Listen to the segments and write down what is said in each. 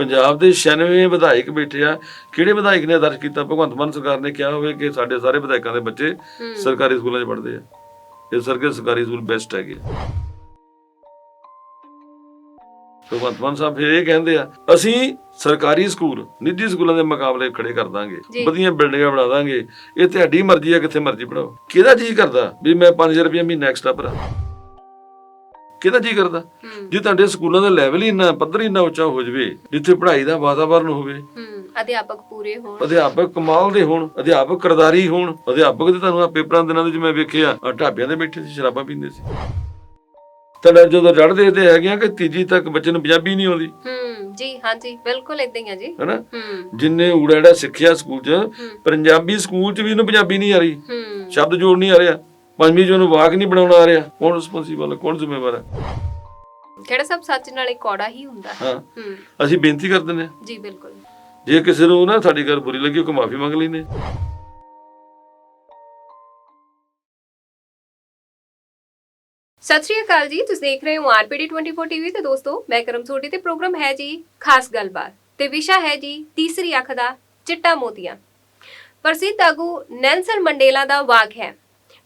ਪੰਜਾਬ ਦੇ 96 ਵਿਧਾਇਕ ਬੈਠੇ ਆ। ਕਿਹੜੇ ਵਿਧਾਇਕ ਨੇ ਦਰਜ ਕੀਤਾ? ਭਗਵੰਤ ਮਾਨ ਸਰਕਾਰ ਨੇ ਕਿਹਾ ਹੋਵੇ ਕਿ ਸਾਡੇ ਸਾਰੇ ਵਿਧਾਇਕਾਂ ਦੇ ਬੱਚੇ ਸਰਕਾਰੀ ਸਕੂਲਾਂ 'ਚ ਪੜ੍ਹਦੇ ਆ। ਇਸ ਕਰਕੇ ਸਰਕਾਰੀ ਸਕੂਲ ਬੈਸਟ ਹੈਗੇ ਭਗਵੰਤ ਮਾਨ ਸਾਹਿਬ ਫਿਰ ਇਹ ਕਹਿੰਦੇ ਆ ਅਸੀਂ ਸਰਕਾਰੀ ਸਕੂਲ ਨਿੱਜੀ ਸਕੂਲਾਂ ਦੇ ਮੁਕਾਬਲੇ ਖੜੇ ਕਰ ਦਾਂਗੇ। ਵਧੀਆ ਬਿਲਡਿੰਗਾਂ ਬਣਾ ਦਾਂਗੇ। ਇਹ ਤੁਹਾਡੀ ਮਰਜ਼ੀ ਆ ਕਿੱਥੇ ਮਰਜ਼ੀ ਪੜਾਓ ਕਿਹਦਾ ਜੀ ਕਰਦਾ ਵੀ ਮੈਂ 5000 ਰੁਪਏ ਮਹੀਨਾ ਐਕਸਟਰਾ ਭਰਾਂ? ਕਿਹਦਾ ਜੀ ਕਰਦਾ? ਜੇ ਤੁਹਾਡੇ ਸਕੂਲਾਂ ਦਾ ਲੈਵਲ ਹੀ ਇੰਨਾ ਪੱਧਰ ਹੀ ਇੰਨਾ ਉੱਚਾ ਹੋ ਜਾਵੇ ਜਿੱਥੇ ਪੜ੍ਹਾਈ ਦਾ ਵਾਤਾਵਰਨ ਹੋਵੇ। ਅਧਿਆਪਕ ਪੂਰੇ ਹੋਣ। ਅਧਿਆਪਕ ਕਮਾਲ ਦੇ ਹੋਣ ਅਧਿਆਪਕ ਕਰਦਾਰੀ ਹੋਣ। ਅਧਿਆਪਕ ਤੇ ਤੁਹਾਨੂੰ ਆ ਪੇਪਰਾਂ ਦਿਨਾਂ ਦੇ ਵਿੱਚ ਮੈਂ ਵੇਖਿਆ ਆਹ ਢਾਬਿਆਂ ਦੇ ਬੈਠੇ ਸੀ ਸ਼ਰਾਬਾਂ ਪੀਂਦੇ ਸੀ। ਤਾਂ ਜਦੋਂ ਰੜਦੇ ਤੇ ਹੈਗੇ ਆ ਕਿ ਤੀਜੀ ਤੱਕ ਬੱਚੇ ਨੂੰ ਪੰਜਾਬੀ ਨਹੀਂ ਆਉਂਦੀ? ਹੂੰ ਜੀ ਬਿਲਕੁਲ ਇਦਾਂ ਹੀ ਆ ਜੀ। ਹੈਨਾ? ਹੂੰ। ਜਿੰਨੇ ਊੜਾ ਜਿਹੜਾ ਸਿੱਖਿਆ ਸਕੂਲ 'ਚ ਪੰਜਾਬੀ ਸਕੂਲ 'ਚ ਵੀ ਇਹਨੂੰ ਪੰਜਾਬੀ ਨਹੀਂ ਆ ਰਹੀ। ਹੂੰ। ਸ਼ਬਦ ਜੋੜ ਨਹੀਂ ਆ ਰਿਹਾ। ਪੰਜਵੀਂ 'ਚ ਉਹਨੂੰ ਵਾਕ ਨਹੀਂ ਬਣਾਉਣਾ ਆ ਰਿਹਾ। ਕੌਣ ਰਿਸਪੌਂਸੀਬਲ ਹੈ ਕੌਣ ਜ਼ਿੰਮੇਵਾਰ ਹੈ ਕਿਹੜਾ ਸਭ ਸੱਚ ਨਾਲ ਇੱਕ ਹੀ ਹੁੰਦਾ। ਹੈ। ਹਾਂ। ਅਸੀਂ ਬੇਨਤੀ ਕਰ ਦਿੰਦੇ ਹਾਂ। ਜੀ ਬਿਲਕੁਲ। ਜੇ ਕਿਸੇ ਨੂੰ ਨਾ ਸਾਡੀ ਗੱਲ ਬੁਰੀ ਲੱਗੀ ਕੋਈ ਮਾਫੀ ਮੰਗ ਲੈਨੇ ਸਤਿ ਸ਼੍ਰੀ ਅਕਾਲ ਜੀ ਤੁਸੀਂ ਦੇਖ ਰਹੇ ਹੋ ਆਰਪੀਡੀ 24 ਟੀਵੀ ਤੇ ਦੋਸਤੋ ਮੈਂ ਕਰਮ ਸੋਢੀ ਤੇ ਪ੍ਰੋਗਰਾਮ ਹੈ ਜੀ ਖਾਸ ਗੱਲਬਾਤ ਤੇ ਵਿਸ਼ਾ ਹੈ ਜੀ ਤੀਸਰੀ ਅੱਖ ਦਾ ਚਿੱਟਾ ਮੋਤੀਆ। ਪ੍ਰਸਿੱਧ ਆਗੂ ਨੈਲਸਨ ਮੰਡੇਲਾ ਦਾ ਵਾਕ ਹੈ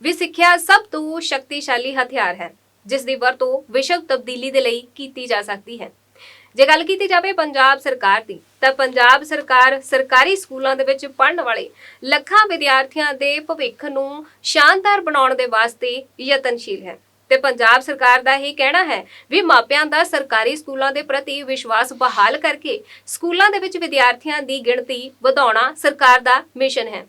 ਵੀ ਸਿੱਖਿਆ ਸਭ ਤੋਂ ਸ਼ਕਤੀਸ਼ਾਲੀ ਹਥਿਆਰ ਹੈ, ਜਿਸ ਦੀ ਵਰਤੋਂ ਵਿਸ਼ਵ ਤਬਦੀਲੀ ਦੇ ਲਈ ਕੀਤੀ ਜਾ ਸਕਦੀ ਹੈ। ਜੇ ਗੱਲ ਕੀਤੀ ਜਾਵੇ ਪੰਜਾਬ ਸਰਕਾਰ ਦੀ, ਤਾਂ ਪੰਜਾਬ ਸਰਕਾਰ ਸਰਕਾਰੀ ਸਕੂਲਾਂ ਦੇ ਵਿੱਚ ਪੜ੍ਹਨ ਵਾਲੇ ਲੱਖਾਂ ਵਿਦਿਆਰਥੀਆਂ ਦੇ ਭਵਿੱਖ ਨੂੰ ਸ਼ਾਨਦਾਰ ਬਣਾਉਣ ਦੇ ਵਾਸਤੇ ਯਤਨਸ਼ੀਲ ਹੈ। ਤੇ ਪੰਜਾਬ ਸਰਕਾਰ ਦਾ ਇਹ ਕਹਿਣਾ ਹੈ ਵੀ ਮਾਪਿਆਂ ਦਾ ਸਰਕਾਰੀ ਸਕੂਲਾਂ ਦੇ ਪ੍ਰਤੀ ਵਿਸ਼ਵਾਸ ਬਹਾਲ ਕਰਕੇ ਸਕੂਲਾਂ ਦੇ ਵਿੱਚ ਵਿਦਿਆਰਥੀਆਂ ਦੀ ਗਿਣਤੀ ਵਧਾਉਣਾ ਸਰਕਾਰ ਦਾ ਮਿਸ਼ਨ ਹੈ।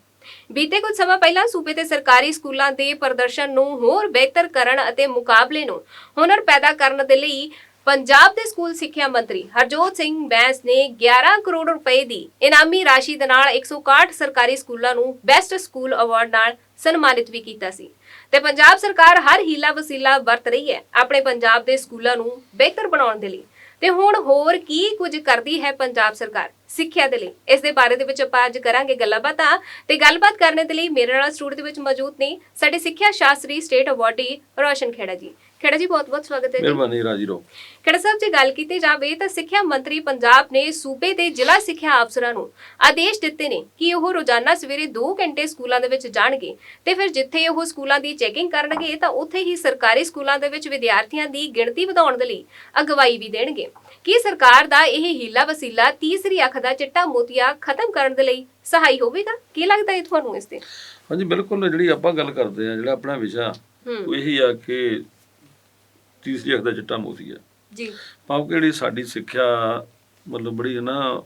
ਬੀਤੇ ਕੁਝ ਸਮਾਂ ਪਹਿਲਾਂ ਸੂਬੇ ਦੇ ਸਰਕਾਰੀ ਸਕੂਲਾਂ ਦੇ ਪ੍ਰਦਰਸ਼ਨ ਨੂੰ ਹੋਰ ਬਿਹਤਰ ਕਰਨ ਅਤੇ ਮੁਕਾਬਲੇ ਨੂੰ ਹੁਨਰ ਪੈਦਾ ਕਰਨ ਦੇ ਲਈ ਪੰਜਾਬ ਦੇ ਸਕੂਲ ਸਿੱਖਿਆ ਮੰਤਰੀ ਹਰਜੋਤ ਸਿੰਘ ਬੈਂਸ ਨੇ 11 ਕਰੋੜ ਰੁਪਏ ਦੀ ਇਨਾਮੀ ਰਾਸ਼ੀ ਦੇ ਨਾਲ 161 ਸਰਕਾਰੀ ਸਕੂਲਾਂ ਨੂੰ ਬੈਸਟ ਸਕੂਲ ਅਵਾਰਡ ਨਾਲ ਸਨਮਾਨਿਤ ਵੀ ਕੀਤਾ ਸੀ। ਤੇ ਪੰਜਾਬ ਸਰਕਾਰ ਹਰ ਹੀਲਾ ਵਸੀਲਾ ਵਰਤ ਰਹੀ ਹੈ ਆਪਣੇ ਪੰਜਾਬ ਦੇ ਸਕੂਲਾਂ ਨੂੰ ਬਿਹਤਰ ਬਣਾਉਣ ਦੇ ਲਈ। ਤੇ ਹੁਣ ਹੋਰ ਕੀ ਕੁਝ ਕਰਦੀ ਹੈ ਪੰਜਾਬ ਸਰਕਾਰ ਸਿੱਖਿਆ ਦੇ ਲਈ? ਇਸ ਦੇ ਬਾਰੇ ਦੇ ਵਿੱਚ ਆਪਾਂ ਅੱਜ ਕਰਾਂਗੇ ਗੱਲਾਂ ਬਾਤਾਂ ਤੇ ਗੱਲਬਾਤ ਕਰਨ ਦੇ ਲਈ ਮੇਰੇ ਨਾਲ ਸਟੂਡੀਓ ਦੇ ਵਿੱਚ ਮੌਜੂਦ ਨੇ ਸਾਡੇ ਸਿੱਖਿਆ ਸ਼ਾਸਤਰੀ ਸਟੇਟ ਅਵਾਰਡੀ ਰੋਸ਼ਨ ਖੇੜਾ ਜੀ। ਖੇੜਾ ਜੀ ਬਹੁਤ ਬਹੁਤ ਸਵਾਗਤ ਹੈ ਜੀ। ਮਿਹਰਬਾਨੀ ਰਾਜੀ ਰਹੋ। ਖੜਾ ਸਾਹਿਬ ਜੇ ਗੱਲ ਕੀਤੀ ਜਾਵੇ ਤਾਂ ਸਿੱਖਿਆ ਮੰਤਰੀ ਪੰਜਾਬ ਨੇ ਸੂਬੇ ਦੇ ਜ਼ਿਲ੍ਹਾ ਸਿੱਖਿਆ ਅਫਸਰਾਂ ਨੂੰ ਆਦੇਸ਼ ਦਿੱਤੇ ਨੇ ਕਿ ਉਹ ਰੋਜ਼ਾਨਾ ਸਵੇਰੇ 2 ਘੰਟੇ ਸਕੂਲਾਂ ਦੇ ਵਿੱਚ ਜਾਣਗੇ ਤੇ ਫਿਰ ਜਿੱਥੇ ਉਹ ਸਕੂਲਾਂ ਦੀ ਚੈਕਿੰਗ ਕਰਨਗੇ ਤਾਂ ਉੱਥੇ ਹੀ ਸਰਕਾਰੀ ਸਕੂਲਾਂ ਦੇ ਵਿੱਚ ਵਿਦਿਆਰਥੀਆਂ ਦੀ ਗਿਣਤੀ ਵਧਾਉਣ ਦੇ ਲਈ ਅਗਵਾਈ ਵੀ ਦੇਣਗੇ। ਕੀ ਸਰਕਾਰ ਦਾ ਇਹ ਹੀਲਾ ਵਸੀਲਾ ਤੀਸਰੀ ਅੱਖ ਦਾ ਚਿੱਟਾ ਮੋਤੀਆ ਖਤਮ ਕਰਨ ਦੇ ਲਈ ਸਹਾਈ ਹੋਵੇਗਾ? ਕੀ ਲੱਗਦਾ ਹੈ ਤੁਹਾਨੂੰ ਇਸ ਤੇ? ਹਾਂਜੀ ਬਿਲਕੁਲ ਜਿਹੜੀ ਆਪਾਂ ਗੱਲ ਕਰਦੇ ਆ ਜਿਹੜਾ ਆਪਣਾ ਵਿਸ਼ਾ ਉਹ ਇਹੀ ਆ ਕਿ ਤੀਸਰੀ ਅੱਖ ਦਾ ਚਿੱਟਾ ਮੋਤੀ ਆ ਜੀ। ਭਾਵ ਜਿਹੜੀ ਸਾਡੀ ਸਿੱਖਿਆ ਮਤਲਬ ਬੜੀ ਹੈ ਨਾ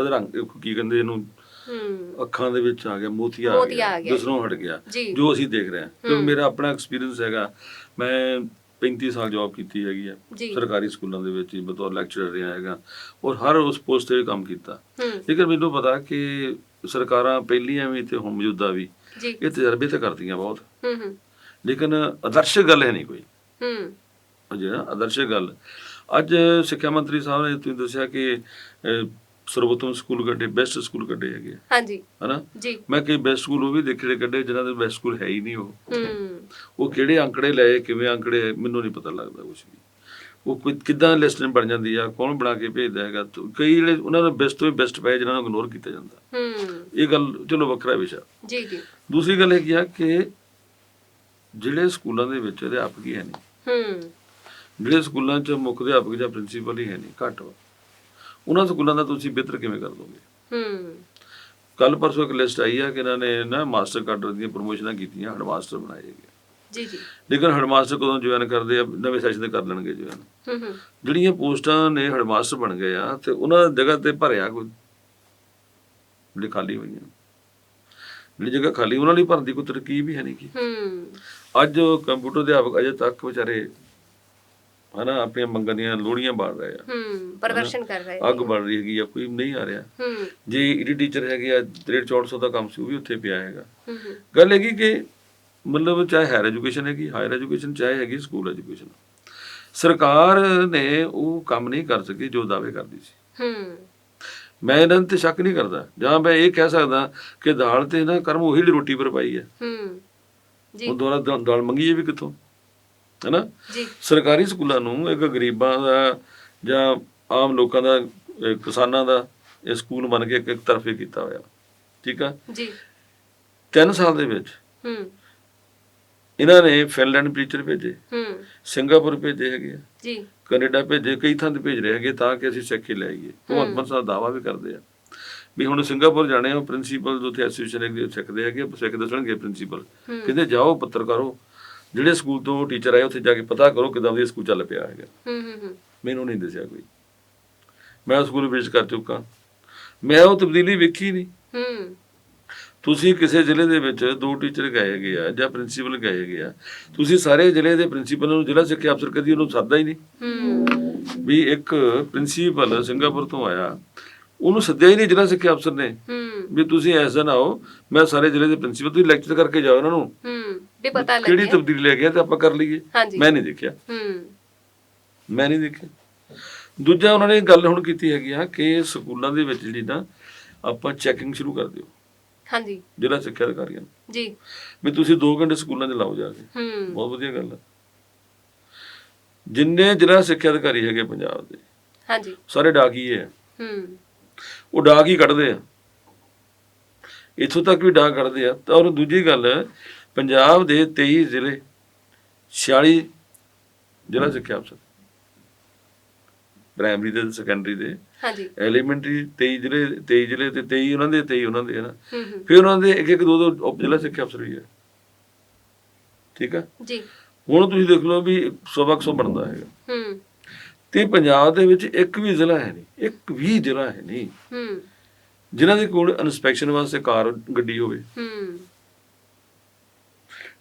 ਅਧਰੰਗ ਕੀ ਕਹਿੰਦੇ ਇਹਨੂੰ? ਹੂੰ। ਅੱਖਾਂ ਦੇ ਵਿੱਚ ਆ ਗਿਆ ਮੋਤੀਆ ਆ ਮੋਤੀਆ ਗਿਆ। ਦੂਸਰੋਂ ਹਟ ਗਿਆ ਜੀ। ਅਸੀਂ ਦੇਖ ਰਹੇ ਹਾਂ। ਕਿਉਂਕਿ ਹੂੰ। ਮੇਰਾ ਆਪਣਾ ਐਕਸਪੀਰੀਅੰਸ ਹੈਗਾ ਮੈਂ 35 ਸਾਲ ਜੌਬ ਕੀਤੀ ਹੈਗੀ ਜੀ। ਸਰਕਾਰੀ ਸਕੂਲਾਂ ਦੇ ਵਿੱਚ ਹੀ ਬਤੌਰ ਲੈਕਚਰਰ ਰਿਹਾ ਹੈਗਾ ਔਰ ਹਰ ਉਸ ਪੋਸਟ ਤੇ ਕੰਮ ਕੀਤਾ। ਹੂੰ। ਲੇਕਿਨ ਮੈਨੂੰ ਪਤਾ ਕਿ ਸਰਕਾਰਾਂ ਪਹਿਲੀਆਂ ਵੀ ਤੇ ਹੁਣ ਮੌਜੂਦਾ ਵੀ ਇਹ ਤਜਰਬੇ ਤਾਂ ਕਰਦੀਆਂ ਬਹੁਤ। ਹੂੰ ਹੂੰ। ਲੇਕਿਨ ਆਦਰਸ਼ ਗੱਲ ਹੈ ਨਹੀਂ ਕੋਈ। ਹੂੰ। ਨਾ ਆਦਰਸ਼ ਗੱਲ। ਅੱਜ ਸਿੱਖਿਆ ਮੰਤਰੀ ਸਾਹਿਬ ਨੇ ਤੁਸੀਂ ਦੱਸਿਆ ਕਿ ਸਰਵੋਤਮ ਸਕੂਲ ਕੱਢੇ ਬੈਸਟ ਸਕੂਲ ਕੱਢੇ ਹੈਗੇ ਹਾਂਜੀ। ਹਨਾ? ਜੀ। ਮੈਂ ਕਈ ਬੈਸਟ ਸਕੂਲ ਉਹ ਵੀ ਦੇਖੇ ਜਿਹੜੇ ਕੱਢੇ ਜਿਨ੍ਹਾਂ ਦੇ ਬੈਸਟ ਸਕੂਲ ਹੈ ਹੀ ਨਹੀਂ ਉਹ। ਹੂੰ। ਉਹ ਕਿਹੜੇ ਅੰਕੜੇ ਲਏ ਕਿਵੇਂ ਅੰਕੜੇ ਮੈਨੂੰ ਨਹੀਂ ਪਤਾ ਲੱਗਦਾ ਕੁਝ ਵੀ। ਉਹ ਕੋਈ ਕਿੱਦਾਂ ਲਿਸਟ ਬਣ ਜਾਂਦੀ ਆ ਕੌਣ ਬਣਾ ਕੇ ਭੇਜਦਾ ਹੈਗਾ। ਕਈ ਜਿਹੜੇ ਉਹਨਾਂ ਦਾ ਬੈਸਟ ਤੋਂ ਬੈਸਟ ਪਏ ਜਿਨ੍ਹਾਂ ਨੂੰ ਇਗਨੋਰ ਕੀਤਾ ਜਾਂਦਾ। ਹੂੰ। ਇਹ ਗੱਲ ਚਲੋ ਵੱਖਰਾ ਵਿਸ਼ਾ। ਜੀ ਜੀ। ਦੂਸਰੀ ਗੱਲ ਇਹ ਆ ਕਿ ਜਿਹੜੇ ਸਕੂਲਾਂ ਦੇ ਵਿੱਚ ਅਧਿਆਪਕ ਹੀ ਹੈ ਨਹੀਂ। ਹੂੰ। ਜਿਹੜੇ ਸਕੂਲਾਂ 'ਚ ਮੁੱਖ ਅਧਿਆਪਕ ਜਾਂ ਪ੍ਰਿੰਸੀਪਲ ਹੀ ਹੈ ਨਹੀਂ ਘੱਟ ਵਾ। ਉਹਨਾਂ ਸਕੂਲਾਂ ਦਾ ਤੁਸੀਂ ਬਿਹਤਰ ਕਿਵੇਂ ਕਰ ਦੋਗੇ? ਹੂੰ। ਕੱਲ ਪਰਸੋਂ ਇੱਕ ਲਿਸਟ ਆਈ ਆ ਕਿ ਇਹਨਾਂ ਨੇ ਨਾ ਮਾਸਟਰ ਕਾਡਰ ਦੀਆਂ ਪ੍ਰਮੋਸ਼ਨਾਂ ਕੀਤੀਆਂ ਹੈਡ ਮਾਸਟਰ ਬਣਾਏ ਗਏ। ਜੀ ਜੀ। ਲੇਕਿਨ ਹੈਡ ਮਾਸਟਰ ਕਦੋਂ ਜੁਆਇਨ ਕਰਦੇ ਆ? ਨਵੇਂ ਸੈਸ਼ਨ ਤੇ ਕਰ ਲੈਣਗੇ ਜੁਆਇਨ। ਹੂੰ ਹੂੰ। ਜਿਹੜੀਆਂ ਪੋਸਟਾਂ ਨੇ ਹੈਡ ਮਾਸਟਰ ਬਣ ਗਏ ਆ ਤੇ ਉਹਨਾਂ ਜਗ੍ਹਾ ਤੇ ਭਰਿਆ ਕੋਈ? ਜਿਹੜੀ ਖਾਲੀ ਹੋਈਆਂ। ਜਿਹੜੀ ਜਗ੍ਹਾ ਖਾਲੀ ਉਹਨਾਂ ਲਈ ਭਰਨ ਦੀ ਕੋਈ ਤਰਕੀਬ ਹੀ ਹੈ ਨਹੀਂ ਕੀ? ਹੂੰ। ਅੱਜ ਕੰਪਿਊਟਰ ਅਧਿਆਪਕ ਅਜੇ ਤੱਕ ਵਿਚਾਰੇ ਹਨਾ ਆਪਣੀਆਂ ਮੰਗਾਂ ਦੀਆਂ ਲੋੜੀਆਂ ਬਾੜ ਰਹੇ ਆ। ਹੂੰ ਪ੍ਰਦਰਸ਼ਨ ਕਰ ਰਹੇ ਅੱਗ ਬਲ ਰਹੀ ਹੈਗੀ ਆ ਕੋਈ ਨਹੀਂ ਆ ਰਿਹਾ। ਹੂੰ। ਜੇ ਈਡੀ ਟੀਚਰ ਹੈਗੇ ਆ 350 ਦਾ ਕੰਮ ਸੀ ਉਹ ਵੀ ਉੱਥੇ ਪਿਆ ਹੈਗਾ। ਗੱਲ ਹੈਗੀ ਕਿ ਮਤਲਬ ਚਾਹੇ ਹਾਇਰ ਐਜੂਕੇਸ਼ਨ ਹੈਗੀ ਹਾਇਰ ਐਜੂਕੇਸ਼ਨ ਚਾਹੇ ਹੈਗੀ ਸਕੂਲ ਐਜੂਕੇਸ਼ਨ ਸਰਕਾਰ ਨੇ ਉਹ ਕੰਮ ਨਹੀਂ ਕਰ ਸਕੀ ਜੋ ਦਾਅਵੇ ਕਰਦੀ ਸੀ। ਹੂੰ। ਮੈਂ ਇਹਨਾਂ ਤੇ ਸ਼ੱਕ ਨਹੀਂ ਕਰਦਾ। ਜਾਂ ਮੈਂ ਇਹ ਕਹਿ ਸਕਦਾ ਕਿ ਦਾਲ ਤੇ ਨਾ ਕਰਮ ਉਹੀ ਰੋਟੀ ਪਰ ਪਾਈ ਹੈ। ਹੂੰ। ਜੀ। ਉਹ ਦੁਆਰਾ ਦਾਲ ਮੰਗੀ ਹੈ ਵੀ ਕਿੱਥੋਂ? ਹੈਨਾ? ਜੀ। ਸਰਕਾਰੀ ਸਕੂਲਾਂ ਨੂੰ ਇੱਕ ਗਰੀਬਾਂ ਦਾ ਜਾਂ ਆਮ ਲੋਕਾਂ ਦਾ ਇਹ ਕਿਸਾਨਾਂ ਦਾ ਇਹ ਸਕੂਲ ਬਣ ਕੇ ਇੱਕ ਇੱਕ ਤਰਫੇ ਕੀਤਾ ਹੋਇਆ। ਠੀਕ ਆ? ਜੀ। 3 ਸਾਲ ਦੇ ਵਿੱਚ ਹੂੰ। ਇਹਨਾਂ ਨੇ ਫਿਨਲੈਂਡ ਟੀਚਰ ਭੇਜੇ। ਹੂੰ। ਸਿੰਗਾਪੁਰ ਭੇਜੇ ਹੈਗੇ ਆ। ਜੀ। ਕੈਨੇਡਾ ਭੇਜੇ ਕਈ ਥਾਂ ਤੇ ਭੇਜ ਰਹੇ ਹੈਗੇ ਤਾਂ ਕਿ ਅਸੀਂ ਸਿੱਖ ਲੈ ਆਈਏ। ਭਗਵੰਤ ਮਾਨ ਸਾਹਿਬ ਦਾਵਾ ਵੀ ਕਰਦੇ ਆ ਵੀ ਹੁਣ ਸਿੰਗਾਪੁਰ ਜਾਣੇ ਆ ਪ੍ਰਿੰਸੀਪਲ ਜੋ ਉੱਥੇ ਐਸੋਸੀਏਸ਼ਨ ਹੈਗੇ ਸਿੱਖਦੇ ਹੈਗੇ ਸਿੱਖ ਦੱਸਣਗੇ ਪ੍ਰਿੰਸੀਪਲ। ਕਹਿੰਦੇ ਜਾਓ ਪੱਤਰਕਾਰੋ ਜਿਹੜੇ ਸਕੂਲ ਤੋਂ ਟੀਚਰ ਆਏ ਉੱਥੇ ਜਾ ਕੇ ਪਤਾ ਕਰੋ ਕਿਦਾਂ ਵਧੀਆ ਸਕੂਲ ਚੱਲ ਪਿਆ ਹੈਗਾ। ਹੂੰ ਹੂੰ ਮੈਨੂੰ ਨਹੀਂ ਦੱਸਿਆ ਕੋਈ। ਮੈਂ ਸਕੂਲ ਵਿਜ਼ਿਟ ਕਰ ਚੁੱਕਾ। ਮੈਂ ਉਹ ਤਬਦੀਲੀ ਵੇਖੀ ਨਹੀਂ। ਹੂੰ। ਤੁਸੀਂ ਕਿਸੇ ਜ਼ਿਲ੍ਹੇ ਦੇ ਵਿੱਚ ਦੋ ਟੀਚਰ ਗਏ ਹੈਗੇ ਆ ਜਾਂ ਪ੍ਰਿੰਸੀਪਲ ਗਏ ਹੈਗੇ ਆ ਤੁਸੀਂ ਸਾਰੇ ਜ਼ਿਲ੍ਹੇ ਦੇ ਪ੍ਰਿੰਸੀਪਲ ਨੂੰ ਜ਼ਿਲ੍ਹਾ ਸਿੱਖਿਆ ਅਫਸਰ ਕਦੀ ਉਹਨੂੰ ਸੱਦਦਾ ਹੀ ਨਹੀਂ। ਹੂੰ। ਵੀ ਇੱਕ ਪ੍ਰਿੰਸੀਪਲ ਸਿੰਗਾਪੁਰ ਤੋਂ ਆਇਆ ਉਹਨੂੰ ਸੱਦਿਆ ਹੀ ਨਹੀਂ ਜ਼ਿਲ੍ਹਾ ਸਿੱਖਿਆ ਅਫਸਰ ਨੇ। ਹੂੰ। ਵੀ ਤੁਸੀਂ ਐਸਾ ਨਾ ਹੋ ਮੈਂ ਸਾਰੇ ਜ਼ਿਲ੍ਹੇ ਦੇ ਪ੍ਰਿੰਸੀਪਲ ਤੁਸੀਂ ਲੈਕਚਰ ਕਰਕੇ ਜਾਓ ਉਹਨਾਂ ਨੂੰ। ਹੂੰ। ਵੀ ਪਤਾ ਕਿਹੜੀ ਲੱਗੇ। ਤਬਦੀਲੀ ਲੈ ਗਿਆ ਤੇ ਆਪਾਂ ਕਰ ਲਈਏ? ਮੈਂ ਨਹੀਂ ਦੇਖਿਆ। ਹੂੰ। ਮੈਂ ਨਹੀਂ ਦੇਖਿਆ। ਦੂਜਾ ਉਹਨਾਂ ਨੇ ਗੱਲ ਹੁਣ ਕੀਤੀ ਹੈਗੀ ਆ ਕਿ ਸਕੂਲਾਂ ਦੇ ਵਿੱਚ ਜਿਹੜੀ ਨਾ ਆਪਾਂ ਚੈਕਿੰਗ ਸ਼ੁਰੂ ਕਰ ਦਿਓ। ਹਾਂਜੀ। ਜ਼ਿਲ੍ਹਾ ਸਿੱਖਿਆ ਅਧਿਕਾਰੀਆਂ ਨੂੰ। ਜੀ। ਵੀ ਤੁਸੀਂ 2 ਘੰਟੇ ਸਕੂਲਾਂ 'ਚ ਲਾਓ ਜਾ ਕੇ। ਹੂੰ। ਬਹੁਤ ਵਧੀਆ ਗੱਲ ਹੈ ਜਿੰਨੇ ਜ਼ਿਲ੍ਹਾ ਸਿੱਖਿਆ ਅਧਿਕਾਰੀ ਹੈਗੇ ਪੰਜਾਬ ਦੇ ਹਾਂਜੀ। ਸਾਰੇ ਡਾਕੀਏ ਆ। ਹੂੰ। ਉਹ ਡਾਕ ਹੀ ਕੱਢਦੇ ਆ। ਇੱਥੋਂ ਤੱਕ ਵੀ ਡਾਕ ਕੱਢਦੇ ਆ। ਤਾਂ ਔਰ ਦੂਜੀ ਗੱਲ ਪੰਜਾਬ ਦੇ 23 ਜ਼ਿਲ੍ਹੇ 46 ਜ਼ਿਲ੍ਹਾ ਸਿੱਖਿਆ ਅਫਸਰ। ਪ੍ਰਾਇਮਰੀ ਦੇ ਸੈਕੰਡਰੀ ਦੇ। ਹਾਂਜੀ। ਐਲੀਮੈਂਟਰੀ 23 ਜ਼ਿਲ੍ਹੇ 23 ਜ਼ਿਲ੍ਹੇ ਤੇ 23 ਉਹਨਾਂ ਦੇ 23 ਉਹਨਾਂ ਦੇ ਹੈ ਨਾ? ਹੂੰ ਹੂੰ। ਫਿਰ ਉਹਨਾਂ ਦੇ ਇੱਕ ਇੱਕ ਦੋ ਦੋ ਉਪ ਜ਼ਿਲ੍ਹਾ ਸਿੱਖਿਆ ਅਫਸਰ ਵੀ ਹੈ। ਠੀਕ ਆ? ਜੀ। ਹੁਣ ਤੁਸੀਂ ਦੇਖ ਲਓ ਵੀ ਸਵਾ ਸੌ ਬਣਦਾ ਹੈਗਾ। ਹੂੰ। ਤੇ ਪੰਜਾਬ ਦੇ ਵਿੱਚ ਇੱਕ ਵੀ ਜ਼ਿਲ੍ਹਾ ਹੈ ਨਹੀਂ ਇੱਕ ਵੀ ਜ਼ਿਲ੍ਹਾ ਹੈ ਨਹੀਂ। ਹੂੰ। ਜਿਨ੍ਹਾਂ ਦੇ ਕੋਲ ਇਨਸਪੈਕਸ਼ਨ ਵਾਸਤੇ ਕਾਰ ਗੱਡੀ ਹੋਵੇ। ਹੂੰ।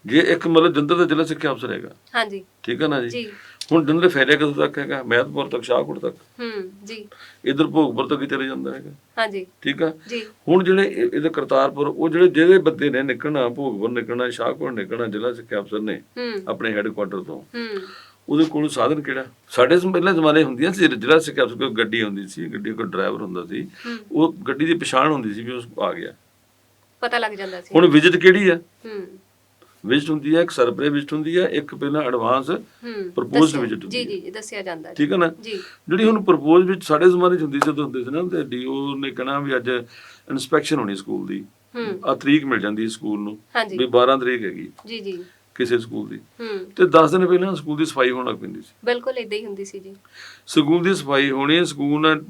ਜੇ ਇੱਕ ਮਤਲਬ ਜੰਦਰ ਦਾ ਜ਼ਿਲ੍ਹਾ ਸਿੱਖਿਆ ਅਫਸਰ ਹੈਗਾ। ਹਾਂਜੀ। ਠੀਕ ਹੈ ਨਾ ਜੀ? ਜੀ। ਹੁਣ ਜੰਦਰ ਫੈਰਿਆ ਕਦੋਂ ਤੱਕ ਹੈਗਾ? ਮਹਿਤਪੁਰ ਤੱਕ ਸ਼ਾਹਕੋਟ ਤੱਕ? ਹੂੰ ਜੀ। ਇਧਰ ਭੋਗਪੁਰ ਤੱਕ ਹੀ ਚਲੇ ਜਾਂਦਾ ਹੈਗਾ। ਹਾਂਜੀ। ਠੀਕ ਆ? ਜੀ। ਹੁਣ ਜਿਹੜੇ ਇਹ- ਇਹਦੇ ਕਰਤਾਰਪੁਰ ਉਹ ਜਿਹੜੇ ਜਿਹੜੇ ਬੰਦੇ ਨੇ ਨਿਕਲਣਾ ਭੋਗਪੁਰ ਨਿਕਲਣਾ ਸ਼ਾਹਕੋਟ ਨਿਕਲਣਾ ਜ਼ਿਲ੍ਹਾ ਸਿੱਖਿਆ ਅਫਸਰ ਨੇ ਆਪਣੇ ਹੈੱਡਕੁਆਟਰ ਤੋਂ। ਹੂੰ। ਉਹਦੇ ਕੋਲ ਸਾਧਨ ਕਿਹੜਾ? ਸਾਡੇ ਪਹਿਲੇ ਜ਼ਮਾਨੇ ਹੁੰਦੀਆਂ ਸੀ ਜ਼ਿਲ੍ਹਾ ਸਿੱਖਿਆ ਅਫਸਰ ਕੋਲ ਗੱਡੀ ਹੁੰਦੀ ਸੀ ਗੱਡੀ ਕੋਲ ਡਰਾਈਵਰ ਹੁੰਦਾ ਸੀ। ਉਹ ਗੱਡੀ ਦੀ ਪਛਾਣ ਹੁੰਦੀ ਸੀ ਵੀ ਉਹ ਆ ਗਿਆ। ਪਤਾ ਲੱਗ ਜਾਂਦਾ ਸੀ। ਹੁਣ ਵਿਜ਼ਿਟ ਕਿਹੜੀ ਆ? ਹੂੰ। ਵਿਜ਼ਿਟ ਹੁੰਦੀ ਹੈ ਇੱਕ ਸਰਪ੍ਰੇ ਵਿਜ਼ਿਟ ਹੁੰਦੀ ਹੈ ਇੱਕ ਪਹਿਲਾਂ ਐਡਵਾਂਸ ਦੱਸਿਆ- visit ਹੁੰਦੀ ਹੈ। ਜੀ ਜੀ ਦੱਸਿਆ ਜਾਂਦਾ ਠੀਕ ਹੈ ਨਾ? ਜੀ। ਜਿਹੜੀ ਹੁਣ ਪ੍ਰਪੋਜ਼ ਵਿੱਚ ਸਾਡੇ ਜ਼ਮਾਨੇ 'ਚ ਹੁੰਦੀ ਸੀ ਉਦੋਂ ਹੁੰਦੇ ਸੀ ਨਾ ਤੇ ਡੀਓ ਨੇ ਕਹਿਣਾ ਵੀ ਅੱਜ ਇਨਸਪੈਕਸ਼ਨ ਹੋਣੀ ਸਕੂਲ ਦੀ। ਆ ਤਰੀਕ ਮਿਲ ਜਾਂਦੀ ਸਕੂਲ ਨੂੰ ਵੀ 12 ਤਰੀਕ ਹੈਗੀ। ਜੀ ਜੀ। ਕਿਸੇ ਸਕੂਲ ਦੀ। ਹੂੰ। ਤੇ 10 ਦਿਨ ਪਹਿਲਾਂ ਸਕੂਲ ਦੀ ਸਫ਼ਾਈ ਹੋਣ ਲੱਗ ਪੈਂਦੀ ਸੀ। ਬਿਲਕੁਲ ਇਦਾਂ ਹੀ ਹੁੰਦੀ ਸੀ ਜੀ। ਸਕੂਲ ਦੀ ਸਫ਼ਾਈ ਹੋਣੀ ਸਕੂਲ ਨਾਲ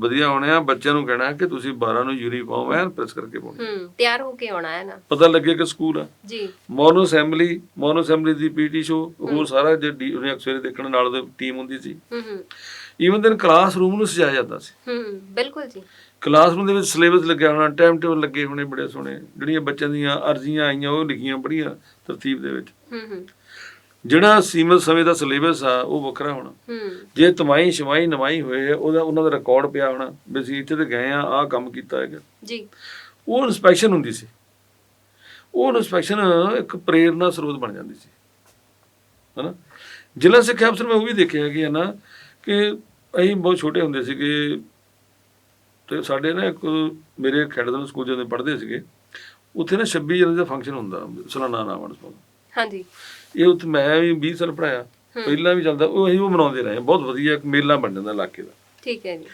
ਵਧੀਆ ਹੋਣਾ ਬੱਚਿਆਂ ਨੂੰ ਕਹਿਣਾ ਕਿ ਤੁਸੀਂ 12 ਨੂੰ ਯੂਨੀਫਾਰਮ ਐਨ ਪ੍ਰੈਸ ਕਰਕੇ ਪਾਉਣੀ। ਹੂੰ ਤਿਆਰ ਹੋ ਕੇ ਆਉਣਾ ਹੈ ਨਾ ਪਤਾ ਲੱਗੇ ਕਿ ਸਕੂਲ ਆ। ਜੀ। ਮੋਨੋ ਅਸੈਂਬਲੀ ਮੋਨੋ ਅਸੈਂਬਲੀ ਦੀ ਪੀਟੀ ਸ਼ੋ ਹੋਰ ਸਾਰਾ ਜੇ ਉਹਨੇ ਅਕਸਰ ਦੇਖਣ ਨਾਲ ਉਹਦੀ ਟੀਮ ਹੁੰਦੀ ਸੀ। ਹੂੰ ਹੂੰ। ਈਵਨ ਦਿਨ ਕਲਾਸਰੂਮ ਨੂੰ ਸਜਾਇਆ ਜਾਂਦਾ ਸੀ। ਹੂੰ ਬਿਲਕੁਲ ਜੀ। ਕਲਾਸਰੂਮ ਦੇ ਵਿੱਚ ਸਿਲੇਬਸ ਲੱਗਿਆ ਹੋਣਾ ਟਾਈਮ ਟੇਬਲ ਲੱਗੇ ਹੋਣੇ ਬੜੇ ਸੋਹਣੇ। ਜਿਹੜੀਆਂ ਬੱਚਿਆਂ ਦੀਆਂ ਅਰਜ਼ੀਆਂ ਆਈਆਂ ਉਹ ਲਿਖੀਆਂ ਬੜੀਆਂ ਤਰਤੀਬ ਦੇ ਵਿੱਚ। ਹੂੰ ਹੂੰ। ਜਿਹੜਾ ਸੀਮਤ ਸਮੇਂ ਦਾ ਸਿਲੇਬਸ ਆ ਉਹ ਵੱਖਰਾ ਹੋਣਾ। ਜੇ ਤਮਾਈ ਸ਼ਮਾਈ ਨਵਾਈ ਹੋਏ ਉਹਦਾ ਉਹਨਾਂ ਦਾ ਰਿਕਾਰਡ ਪਿਆ ਹੋਣਾ ਵੀ ਅਸੀਂ ਇੱਥੇ ਤੇ ਗਏ ਆ ਆਹ ਕੰਮ ਕੀਤਾ ਹੈਗਾ। ਜੀ। ਉਹ ਇਨਸਪੈਕਸ਼ਨ ਹੁੰਦੀ ਸੀ। ਉਹ ਇਨਸਪੈਕਸ਼ਨ ਇੱਕ ਪ੍ਰੇਰਨਾ ਸਰੋਤ ਬਣ ਜਾਂਦੀ ਸੀ। ਹਨਾ? ਜ਼ਿਲ੍ਹਾ ਸਿੱਖਿਆ ਅਫਸਰ ਮੈਂ ਉਹ ਵੀ ਦੇਖਿਆ ਕਿ ਨਾ ਕਿ ਅਸੀਂ ਬਹੁਤ ਛੋਟੇ ਹੁੰਦੇ ਸੀਗੇ ਤੇ ਸਾਡੇ ਨਾ ਇੱਕ ਮੇਰੇ ਖੇਡਦਨ ਸਕੂਲ ਜਦੋਂ ਪੜ੍ਹਦੇ ਸੀਗੇ ਉੱਥੇ ਨਾ 26 ਜਨਵਰੀ ਦਾ ਫੰਕਸ਼ਨ ਹੁੰਦਾ ਸਾਲਾਨਾ ਨਾਮ ਅਨੁਸਾਰ ਹਾਂਜੀ। ਇਹ ਉੱਥੇ ਮੈਂ ਵੀ 20 ਸਾਲ ਪੜਾਇਆ ਪਹਿਲਾਂ ਵੀ ਚੱਲਦਾ ਉਹ ਅਸੀਂ ਉਹ ਮਨਾਉਂਦੇ ਰਹੇ ਬਹੁਤ ਵਧੀਆ ਇੱਕ ਮੇਲਾ ਬਣ ਜਾਂਦਾ ਇਲਾਕੇ ਦਾ। ਠੀਕ ਹੈ ਜੀ।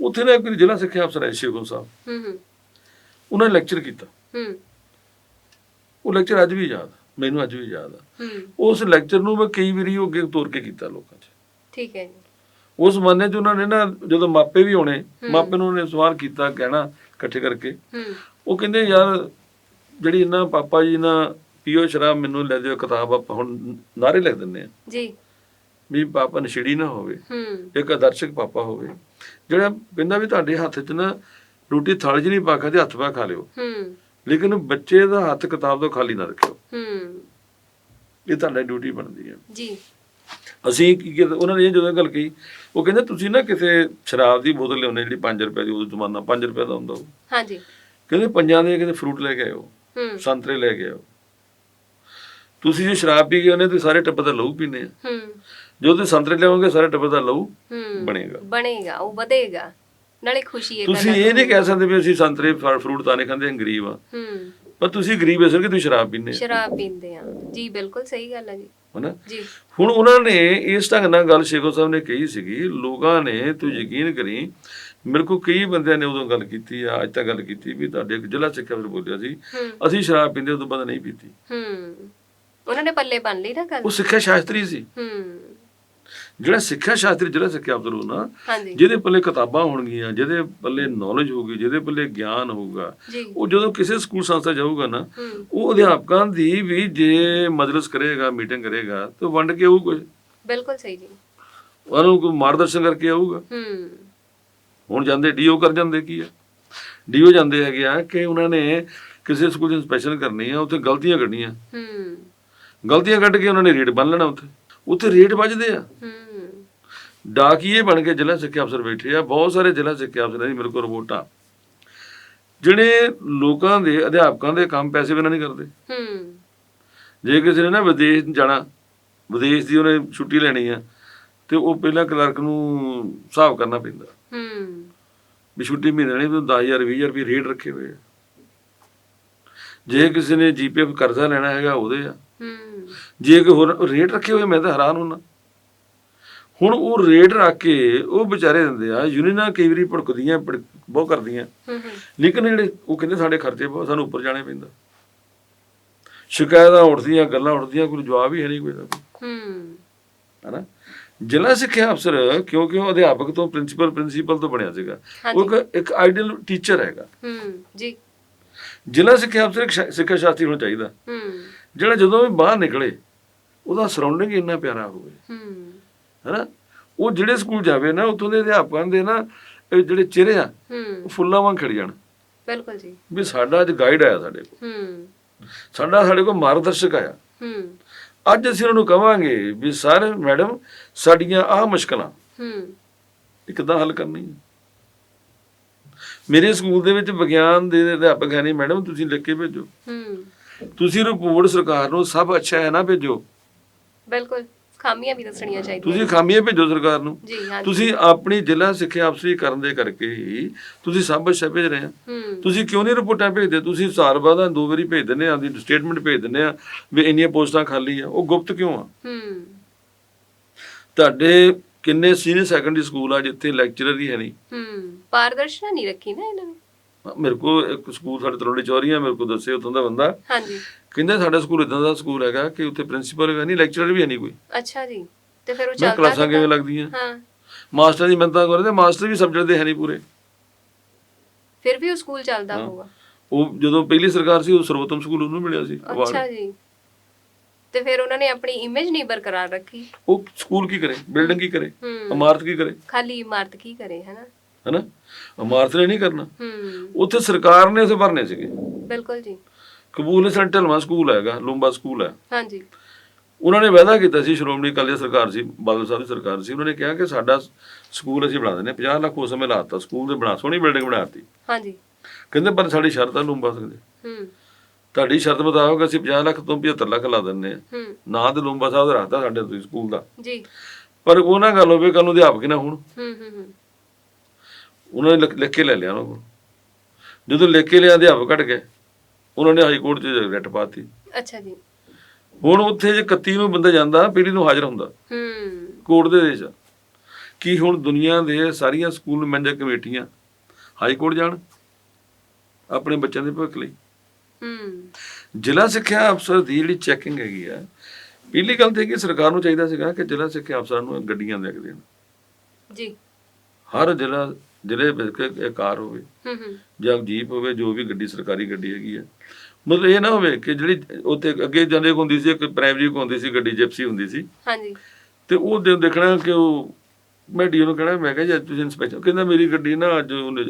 ਉੱਥੇ ਨਾ ਇੱਕ ਜ਼ਿਲ੍ਹਾ ਸਿੱਖਿਆ ਅਫਸਰ ਹੈ ਸ਼ੇਖੁਨ ਸਾਹਿਬ। ਹੂੰ ਹੂੰ। ਉਹਨਾਂ ਨੇ ਲੈਕਚਰ ਕੀਤਾ। ਹੂੰ। ਉਹ ਲੈਕਚਰ ਅੱਜ ਵੀ ਯਾਦ ਆ ਮੈਨੂੰ ਅੱਜ ਵੀ ਯਾਦ ਆ। ਉਸ ਲੈਕਚਰ ਨੂੰ ਮੈਂ ਕਈ ਵਾਰੀ ਉਹ ਅੱਗੇ ਤੋਰ ਕੇ ਕੀਤਾ ਲੋਕਾਂ 'ਚ। ਠੀਕ ਹੈ ਜੀ। ਉਸ ਜ਼ਮਾਨੇ 'ਚ ਉਹਨਾਂ ਨੇ ਨਾ ਜਦੋਂ ਮਾਪੇ ਵੀ ਹੋਣੇ ਮਾਪੇ ਨੂੰ ਉਹਨੇ ਸਵਾਲ ਕੀਤਾ ਕਹਿਣਾ ਇਕੱਠੇ ਕਰਕੇ। ਉਹ ਕਹਿੰਦੇ ਯਾਰ ਜਿਹੜੀ ਇਹਨਾਂ ਪਾਪਾ ਜੀ ਨਾ ਪੀਓ ਸ਼ਰਾਬ ਮੈਨੂੰ ਲੈ ਦਿਓ ਕਿਤਾਬ ਆਪਾਂ ਹੁਣ ਨਾਰੇ ਲਿਖ ਦਿੰਦੇ ਆ ਜੀ। ਵੀ ਪਾਪਾ ਨਸ਼ੇੜੀ ਨਾ ਹੋਵੇ ਇੱਕ ਆਦਰਸ਼ਕ ਪਾਪਾ ਹੋਵੇ। ਜਿਹੜਾ ਕਹਿੰਦਾ ਵੀ ਤੁਹਾਡੇ ਹੱਥ 'ਚ ਨਾ ਰੋਟੀ ਥਾਲੀ 'ਚ ਨਹੀਂ ਪਾ ਤੇ ਹੱਥ ਪਾ ਖਾ ਲਿਓ। ਲੇਕਿਨ ਬੱਚੇ ਦਾ ਹੱਥ ਕਿਤਾਬ ਤੋਂ ਖਾਲੀ ਨਾ ਰੱਖਿਓ। ਇਹ ਤੁਹਾਡੀ ਡਿਊਟੀ ਬਣਦੀ ਹੈ। ਜੀ। ਅਸੀਂ ਕੀ ਉਹਨਾਂ ਨੇ ਜਦੋਂ ਇਹ ਗੱਲ ਕਹੀ ਉਹ ਕਹਿੰਦੇ ਤੁਸੀਂ ਨਾ ਕਿਸੇ ਸ਼ਰਾਬ ਦੀ ਬੋਤਲ ਲਿਆਉਂਦੇ ਜਿਹੜੀ 5 ਰੁਪਏ ਦੀ ਉਹ ਜ਼ਮਾਨਾ 5 ਰੁਪਏ ਦਾ ਹੁੰਦਾ ਉਹ। ਹਾਂਜੀ। ਕਹਿੰਦੇ ਪੰਜਾਂ ਦੇ ਕਹਿੰਦੇ ਫਰੂਟ ਲੈ ਕੇ ਆਇਓ ਹੂੰ। ਸੰਤਰੇ ਲੈ ਕੇ ਆਇਓ। ਤੁਸੀਂ ਜੇ ਸ਼ਰਾਬ ਪੀ ਗਏ ਉਹਨੇ ਤੇ ਸਾਰੇ ਟੱਬਰ ਦਾ ਲਹੂ ਪੀਨੇ ਆ। ਹੂੰ। ਜੋ ਤੁਸੀਂ ਸੰਤਰੇ ਲਿਆਓਗੇ ਸਾਰੇ ਟੱਬਰ ਦਾ ਲਹੂ ਹੂੰ। ਬਣੇਗਾ। ਬਣੇਗਾ ਉਹ ਵਧੇਗਾ। ਨਾਲੇ ਖੁਸ਼ੀ ਹੈ ਤੁਸੀਂ ਇਹ ਨਹੀਂ ਕਹਿ ਸਕਦੇ ਵੀ ਅਸੀਂ ਸੰਤਰੇ ਫਲ ਫਰੂਟ ਤਾਂ ਨਹੀਂ ਖਾਂਦੇ ਅਸੀਂ ਗਰੀਬ ਆ ਹੂੰ। ਪਰ ਤੁਸੀਂ ਗਰੀਬ ਇਸ ਕਰਕੇ ਤੁਸੀਂ ਸ਼ਰਾਬ ਪੀਂਦੇ ਆ ਸ਼ਰਾਬ ਪੀਂਦੇ ਆ ਜੀ ਬਿਲਕੁਲ ਸਹੀ ਗੱਲ ਹੈ ਜੀ। ਹਨਾ? ਜੀ। ਹੁਣ ਉਹਨਾਂ ਨੇ ਇਸ ਢੰਗ ਨਾਲ ਗੱਲ ਸ਼ੇਖੋ ਸਾਹਿਬ ਨੇ ਕਹੀ ਸੀਗੀ ਲੋਕਾਂ ਨੇ ਤੂੰ ਯਕੀਨ ਕਰੀ ਮੇਰੇ ਕੋਲ ਕਈ ਬੰਦਿਆਂ ਨੇ ਉਦੋਂ ਗੱਲ ਕੀਤੀ ਆ ਅੱਜ ਤੱਕ ਗੱਲ ਕੀਤੀ ਵੀ ਤੁਹਾਡੇ ਇੱਕ ਜ਼ਿਲ੍ਹਾ ਸਿੱਖਿਆ ਅਫਸਰ ਬੋਲਿਆ ਸੀ ਅਸੀਂ ਸ਼ਰਾਬ ਪੀਂਦੇ ਉਦੋਂ ਬਾਅਦ ਨਹੀਂ ਪੀਤੀ। ਹੂੰ। ਉਹਨਾਂ ਨੇ ਪੱਲੇ ਬੰਨ ਲਈ ਨਾ ਗੱਲ? ਉਹ ਸਿੱਖਿਆ ਸ਼ਾਸਤਰੀ ਸੀ। ਹੂੰ। ਜਿਹੜਾ ਸਿੱਖਿਆ ਸ਼ਾਸਤਰੀ ਜ਼ਿਲ੍ਹਾ ਸਿੱਖਿਆ ਅਫਸਰ ਹਾਂਜੀ। ਜਿਹਦੇ ਪੱਲੇ ਕਿਤਾਬਾਂ ਹੋਣਗੀਆਂ ਜਿਹਦੇ ਪੱਲੇ ਨੌਲੇਜ ਹੋਊਗੀ ਜਿਹਦੇ ਪੱਲੇ ਗਿਆਨ ਹੋਊਗਾ ਉਹ ਜਦੋਂ ਕਿਸੇ ਸਕੂਲ ਸੰਸਥਾ ਜਾਊਗਾ ਨਾ ਉਹ ਅਧਿਆਪਕਾਂ ਦੀ ਵੀ ਜੇ ਮਜਲਿਸ ਕਰੇਗਾ ਮੀਟਿੰਗ ਕਰੇਗਾ ਤਾਂ ਵੰਡ ਕੇ ਆਊ ਕੁਝ ਬਿਲਕੁਲ ਸਹੀ ਜੀ। ਉਹਨਾਂ ਨੂੰ ਕੋਈ ਮਾਰਗਦਰਸ਼ਨ ਕਰਕੇ ਆਊਗਾ। ਹੂੰ। ਹੁਣ ਜਾਂਦੇ ਡੀਓ ਕਰ ਜਾਂਦੇ ਕੀ ਆ? ਡੀਓ ਜਾਂਦੇ ਹੈਗੇ ਆ ਕਿ ਉਹਨਾਂ ਨੇ ਕਿਸੇ ਸਕੂਲ ਦੀ ਇਨਸਪੈਕਸ਼ਨ ਕਰਨੀ ਆ ਉੱਥੇ ਗਲਤੀਆਂ ਕੱਢਣੀਆਂ। ਹੂੰ। ਗਲਤੀਆਂ ਕੱਢ ਕੇ ਉਹਨਾਂ ਨੇ ਰੇਟ ਬੰਨ ਲੈਣਾ ਉੱਥੇ। ਉੱਥੇ ਰੇਟ ਵੱਜਦੇ ਆ। ਹੂੰ। ਡਾਕੀਏ ਬਣ ਕੇ ਜ਼ਿਲ੍ਹਾ ਸਿੱਖਿਆ ਅਫਸਰ ਬੈਠੇ ਆ ਬਹੁਤ ਸਾਰੇ ਜ਼ਿਲ੍ਹਾ ਸਿੱਖਿਆ ਅਫਸਰਾਂ ਦੀ ਮੇਰੇ ਕੋਲ ਰਿਪੋਰਟਾਂ। ਜਿਹੜੇ ਲੋਕਾਂ ਦੇ ਅਧਿਆਪਕਾਂ ਦੇ ਕੰਮ ਪੈਸੇ ਬਿਨਾਂ ਨਹੀਂ ਕਰਦੇ। ਹੂੰ। ਜੇ ਕਿਸੇ ਨੇ ਨਾ ਵਿਦੇਸ਼ ਜਾਣਾ ਵਿਦੇਸ਼ ਦੀ ਉਹਨੇ ਛੁੱਟੀ ਲੈਣੀ ਆ ਤੇ ਉਹ ਪਹਿਲਾਂ ਕਲਰਕ ਨੂੰ ਹਿਸਾਬ ਕਰਨਾ ਪੈਂਦਾ। ਹੂੰ। ਵੀ ਛੁੱਟੀ ਮਹੀਨੇ ਨਹੀਂ ਤਾਂ 10000 20000 ਰੁਪਏ ਰੇਟ ਰੱਖੇ ਹੋਏ ਆ। ਜੇ ਕਿਸੇ ਨੇ ਜੀਪੀਐਫ ਕਰਜ਼ਾ ਲੈਣਾ ਹੈਗਾ ਉਹਦੇ ਆ। ਹੂੰ। ਜੇ ਕੋਈ ਹੋਰ ਰੇਟ ਰੱਖੇ ਹੋਏ ਮੈਂ ਤਾਂ ਹੈਰਾਨ ਹੁੰਨਾ। ਹੁਣ ਉਹ ਰੇਟ ਰੱਖ ਕੇ ਉਹ ਵਿਚਾਰੇ ਦਿੰਦੇ ਆ ਯੂਨੀਅਨਾਂ ਕਈ ਵਾਰੀ ਭੜਕਦੀਆਂ ਭੜਕ- ਬਹੁਤ ਕਰਦੀਆਂ। ਲੇਕਿਨ ਜਿਹੜੇ ਉਹ ਕਹਿੰਦੇ ਸਾਡੇ ਖਰਚੇ ਬਹੁਤ ਸਾਨੂੰ ਉੱਪਰ ਜਾਣੇ ਪੈਂਦਾ। ਸ਼ਿਕਾਇਤਾਂ ਉੱਠਦੀਆਂ ਗੱਲਾਂ ਉੱਠਦੀਆਂ ਕੋਈ ਜਵਾਬ ਹੀ ਹੈ ਨਹੀਂ ਕੋਈ ਦਾ ਹੂੰ। ਹਨਾ? ਜ਼ਿਲ੍ਹਾ ਸਿੱਖਿਆ ਅਫਸਰ ਕਿਉਂਕਿ ਉਹ ਅਧਿਆਪਕ ਤੋਂ ਪ੍ਰਿੰਸੀਪਲ ਪ੍ਰਿੰਸੀਪਲ ਤੋਂ ਬਣਿਆ ਸੀਗਾ। ਉਹ ਇੱਕ ਆਈਡੀਅਲ ਟੀਚਰ ਹੈਗਾ। ਹੂੰ ਜੀ। ਜ਼ਿਲ੍ਹਾ ਸਿੱਖਿਆ ਅਫਸਰ ਇੱਕ ਸਿੱਖਿਆ ਸ਼ਾਸਤਰੀ ਹੋਣਾ ਚਾਹੀਦਾ। ਹੂੰ। ਜਿਹੜਾ ਜਦੋਂ ਵੀ ਬਾਹਰ ਨਿਕਲੇ ਉਹਦਾ ਸਰਾਊਂਡਿੰਗ ਇੰਨਾ ਪਿਆਰਾ ਹੋਵੇ। ਹੂੰ। ਹੈਨਾ? ਉਹ ਜਿਹੜੇ ਸਕੂਲ ਜਾਵੇ ਨਾ ਉੱਥੋਂ ਦੇ ਅਧਿਆਪਕਾਂ ਦੇ ਨਾ ਇਹ ਜਿਹੜੇ ਚਿਹਰੇ ਆ ਹੂੰ। ਫੁੱਲਾਂ ਵਾਂਗ ਖਿੜ ਜਾਣ। ਬਿਲਕੁਲ ਜੀ। ਵੀ ਸਾਡਾ ਅੱਜ ਗਾਈਡ ਆਇਆ ਸਾਡੇ ਕੋਲ। ਹੂੰ। ਸਾਡਾ ਸਾਡੇ ਕੋਲ ਮਾਰਗਦਰਸ਼ਕ ਆਇਆ। ਹੂੰ। ਅੱਜ ਅਸੀਂ ਉਹਨਾਂ ਨੂੰ ਕਵਾਂਗੇ ਵੀ ਸਰ ਮੈਡਮ ਸਾਡੀਆਂ ਆਹ ਮੁਸ਼ਕਲਾਂ ਹੂੰ। ਇਹ ਕਿੱਦਾਂ ਹੱਲ ਕਰਨੀ ਹੈ ਮੇਰੇ ਸਕੂਲ ਦੇ ਵਿੱਚ ਵਿਗਿਆਨ ਦੇ ਅਧਿਆਪਕ ਹੈ ਨਹੀਂ ਮੈਡਮ ਤੁਸੀਂ ਲਿਖ ਕੇ ਭੇਜੋ। ਹੂੰ। ਤੁਸੀਂ ਰਿਪੋਰਟ ਸਰਕਾਰ ਨੂੰ ਸਭ ਅੱਛਾ ਹੈ ਨਾ ਭੇਜੋ। ਬਿਲਕੁਲ। ਖਾਮੀਆਂ ਵੀ ਦੱਸਣੀਆਂ ਚਾਹੀਦੀਆਂ ਤੁਸੀਂ ਖਾਮੀਆਂ ਭੇਜੋ ਸਰਕਾਰ ਨੂੰ। ਜੀ ਹਾਂ ਤੁਸੀਂ ਆਪਣੀ ਜ਼ਿਲ੍ਹਾ ਸਿੱਖਿਆ ਅਫਸਰੀ ਕਰਨ ਦੇ ਕਰਕੇ ਹੀ ਤੁਸੀਂ ਸਭ ਅੱਛਾ ਭੇਜ ਰਹੇ ਆ। ਹੂੰ। ਤੁਸੀਂ ਕਿਉਂ ਨਹੀਂ ਰਿਪੋਰਟਾਂ ਭੇਜਦੇ? ਤੁਸੀਂ ਸਾਲ ਬਾਅਦ ਦੋ ਵਾਰੀ ਭੇਜ ਦਿੰਦੇ ਆ ਦੀ ਸਟੇਟਮੈਂਟ ਭੇਜ ਦਿੰਦੇ ਆ ਵੀ ਇੰਨੀਆਂ ਪੋਸਟਾਂ ਖਾਲੀ ਆ। ਉਹ ਗੁਪਤ ਕਿਉਂ ਆ? ਹੂੰ। ਤੁਹਾਡੇ ਕਿੰਨੇ ਸੀਨੀਅਰ ਸੈਕੰਡਰੀ ਸਕੂਲ ਆ ਜਿੱਥੇ ਲੈਕਚਰਰ ਹੀ ਹੈ ਨਹੀਂ? ਹੂੰ। ਪਾਰਦਰਸ਼ਤਾ ਨਹੀਂ ਰੱਖੀ ਨਾ ਇਹਨਾਂ ਨੇ। ਮੇਰੇ ਕੋਲ ਇੱਕ ਸਕੂਲ ਸਾਡੇ ਤਰੋੜੀ ਚੌਰੀਆਂ ਮੇਰੇ ਕੋਲ ਦੱਸੇ ਉੱਥੋਂ ਦਾ ਬੰਦਾ। ਹਾਂਜੀ। ਕਹਿੰਦਾ ਸਾਡਾ ਸਕੂਲ ਇਦਾਂ ਦਾ ਸਕੂਲ ਹੈਗਾ ਕਿ ਉੱਥੇ ਪ੍ਰਿੰਸੀਪਲ ਵੀ ਨਹੀਂ ਲੈਕਚਰਰ ਵੀ ਨਹੀਂ ਕੋਈ। ਅੱਛਾ ਜੀ ਤੇ ਫਿਰ ਉਹ ਚੱਲਦਾ ਕਲਾਸਾਂ ਕਿਵੇਂ? ਲੱਗਦੀਆਂ? ਹਾਂ। ਮਾਸਟਰ ਦੀ ਮਿਹਨਤਾਂ ਕਰਦੇ ਮਾਸਟਰ ਵੀ ਸਬਜੈਕਟ ਦੇ ਹੈ ਨਹੀਂ ਪੂਰੇ। ਫਿਰ ਵੀ ਉਹ ਸਕੂਲ ਚੱਲਦਾ। ਹੋਊਗਾ। ਉਹ ਜਦੋਂ ਪਹਿਲੀ ਸਰਕਾਰ ਸੀ ਉਹ ਸਰਵੋਤਮ ਸਕੂਲ ਉਹਨੂੰ ਮਿਲਿਆ ਸੀ। ਅੱਛਾ ਜੀ। ਤੇ ਫਿਰ ਉਹਨਾਂ ਨੇ ਆਪਣੀ ਇਮੇਜ ਨਹੀਂ ਬਰਕਰਾਰ ਰੱਖੀ। ਉਹ ਸਕੂਲ ਕੀ ਕਰੇ? ਬਿਲਡਿੰਗ ਕੀ ਕਰੇ? ਇਮਾਰਤ ਕੀ ਕਰੇ? ਖਾਲੀ ਇਮਾਰਤ ਕੀ ਕਰੇ ਹੈਨਾ? ਹੈਨਾ? ਇਮਾਰਤ ਨੇ ਨਹੀਂ ਕਰਨਾ। ਹੂੰ। ਉੱਥੇ ਸਰਕਾਰ ਨੇ ਉਸੇ ਭਰਨੇ ਸੀਗੇ। ਬਿਲਕੁਲ ਜੀ। ਕਬੂਲ ਸੈਂਟਰ ਲਵਾ ਸਕੂਲ ਹੈਗਾ ਲੂੰਬਾ ਸਕੂਲ ਹੈ। ਹਾਂਜੀ। ਉਹਨਾਂ ਨੇ ਵਾਅਦਾ ਕੀਤਾ ਸੀ ਸ਼੍ਰੋਮਣੀ ਅਕਾਲੀ ਸਰਕਾਰ ਸੀ ਬਾਦਲ ਸਾਹਿਬ ਦੀ ਸਰਕਾਰ ਸੀ ਉਹਨਾਂ ਨੇ ਕਿਹਾ ਕਿ ਸਾਡਾ ਸਕੂਲ ਅਸੀਂ ਬਣਾ ਦਿੰਦੇ ਹਾਂ 50 ਲੱਖ ਉਸ ਸਮੇਂ ਲਾਤਾ ਸਕੂਲ ਦੇ ਬਣਾ ਸੋਹਣੀ ਬਿਲਡਿੰਗ ਬਣਾਤੀ ਹਾਂਜੀ। ਕਹਿੰਦੇ ਪਰ ਸਾਡੀ ਸ਼ਰਤ ਆ ਲੂੰਬਾ ਸਕਦੇ ਹੂੰ। ਤੁਹਾਡੀ ਸ਼ਰਤ ਮੁਤਾਬਕ ਅਸੀਂ 50 ਲੱਖ ਤੋਂ 75 ਲੱਖ ਲਾ ਦਿੰਦੇ ਆ ਹੂੰ। ਨਾਂ ਤੇ ਲੂੰਬਾ ਸਾਹਿਬ ਦਾ ਰੱਖਤਾ ਸਾਡੇ ਤੁਸੀਂ ਸਕੂਲ ਦਾ। ਜੀ। ਪਰ ਉਹ ਨਾ ਗੱਲ ਹੋਵੇ ਕੱਲ ਨੂੰ ਅਧਿਆਪਕ ਨਾ ਹੋਣ। ਹੂੰ ਹੂੰ ਹੂੰ। ਉਹਨਾਂ ਨੇ ਲਿਖ- ਲਿਖ ਕੇ ਲੈ ਲਿਆ ਉਹਨਾਂ ਕੋਲ। ਜਦੋਂ ਲਿਖ ਕੇ ਲਿਆ ਅਧਿਆਪਕ ਘਟ ਗਏ। ਉਹਨਾਂ ਨੇ ਹਾਈ ਕੋਰਟ 'ਚ ਰਿਟ ਪਾਤੀ। ਅੱਛਾ ਜੀ। ਹੁਣ ਉੱਥੇ ਜੇ 31 ਨੂੰ ਬੰਦਾ ਜਾਂਦਾ ਪਹਿਲੀ ਨੂੰ ਹਾਜ਼ਰ ਹੁੰਦਾ। ਹੂੰ। ਕੋਰਟ ਦੇ ਵਿੱਚ ਕੀ ਹੁਣ ਦੁਨੀਆ ਦੇ ਸਾਰੀਆਂ ਸਕੂਲ ਮੈਨੇਜਰ ਕਮੇਟੀਆਂ ਹਾਈ ਕੋਰਟ ਜਾਣ? ਆਪਣੇ ਬੱਚਿਆਂ ਦੇ ਭਵਿੱਖ ਲਈ। ਹੂੰ। ਜ਼ਿਲ੍ਹਾ ਸਿੱਖਿਆ ਅਫਸਰ ਦੀ ਜਿਹੜੀ ਚੈਕਿੰਗ ਹੈਗੀ ਆ ਪਹਿਲੀ ਗੱਲ ਤੇ ਕਿ ਸਰਕਾਰ ਨੂੰ ਚਾਹੀਦਾ ਸੀਗਾ ਕਿ ਜ਼ਿਲ੍ਹਾ ਸਿੱਖਿਆ ਅਫਸਰਾਂ ਨੂੰ ਗੱਡੀਆਂ ਦੇ ਕੇ ਦੇਣ। ਜੀ। ਹਰ ਜ਼ਿਲ੍ਹਾ ਜ਼ਿਲ੍ਹੇ ਵਿੱਚ ਇੱਕ ਇੱਕ ਕਾਰ ਹੋਵੇ ਹੂੰ ਹੂੰ। ਜਾਂ ਜੀਪ ਹੋਵੇ ਜੋ ਵੀ ਗੱਡੀ ਸਰਕਾਰੀ ਗੱਡੀ ਹੈਗੀ ਆ। ਮਤਲਬ ਇਹ ਨਾ ਹੋਵੇ ਕਿ ਜਿਹੜੀ ਉੱਥੇ ਅੱਗੇ ਜਾਂਦੇ ਹੁੰਦੀ ਸੀ ਇੱਕ ਪ੍ਰਾਇਮਰੀ ਹੁੰਦੀ ਸੀ ਗੱਡੀ ਜਿਪਸੀ ਹੁੰਦੀ ਸੀ। ਹਾਂਜੀ। ਤੇ ਉਹ ਦੇਖਣਾ ਕਿ ਉਹ ਮੈਂ ਡੀਓ ਨੂੰ ਕਹਿਣਾ ਮੈਂ ਕਿਹਾ ਜੀ ਤੁਸੀਂ ਇੰਸਪੈਕਟਰ ਕਹਿੰਦਾ ਮੇਰੀ ਗੱਡੀ ਨਾ ਅੱਜ ਉਹਨੇ